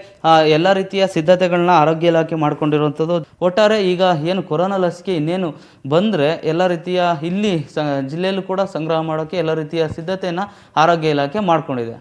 ಎಲ್ಲ ರೀತಿಯ ಸಿದ್ಧತೆಗಳನ್ನ ಆರೋಗ್ಯ ಇಲಾಖೆ ಮಾಡಿಕೊಂಡಿರುವಂಥದ್ದು. ಒಟ್ಟಾರೆ ಈಗ ಏನು ಕೊರೋನಾ ಲಸಿಕೆ ಇನ್ನೇನು ಬಂದರೆ ಎಲ್ಲ ರೀತಿಯ ಇಲ್ಲಿ ಸ, ಜಿಲ್ಲೆಯಲ್ಲೂ ಕೂಡ ಸಂಗ್ರಹ ಮಾಡೋಕ್ಕೆ ಎಲ್ಲ ರೀತಿಯ ಸಿದ್ಧತೆಯನ್ನು ಆರೋಗ್ಯ ಇಲಾಖೆ ಮಾಡ್ಕೊಂಡಿದೆ.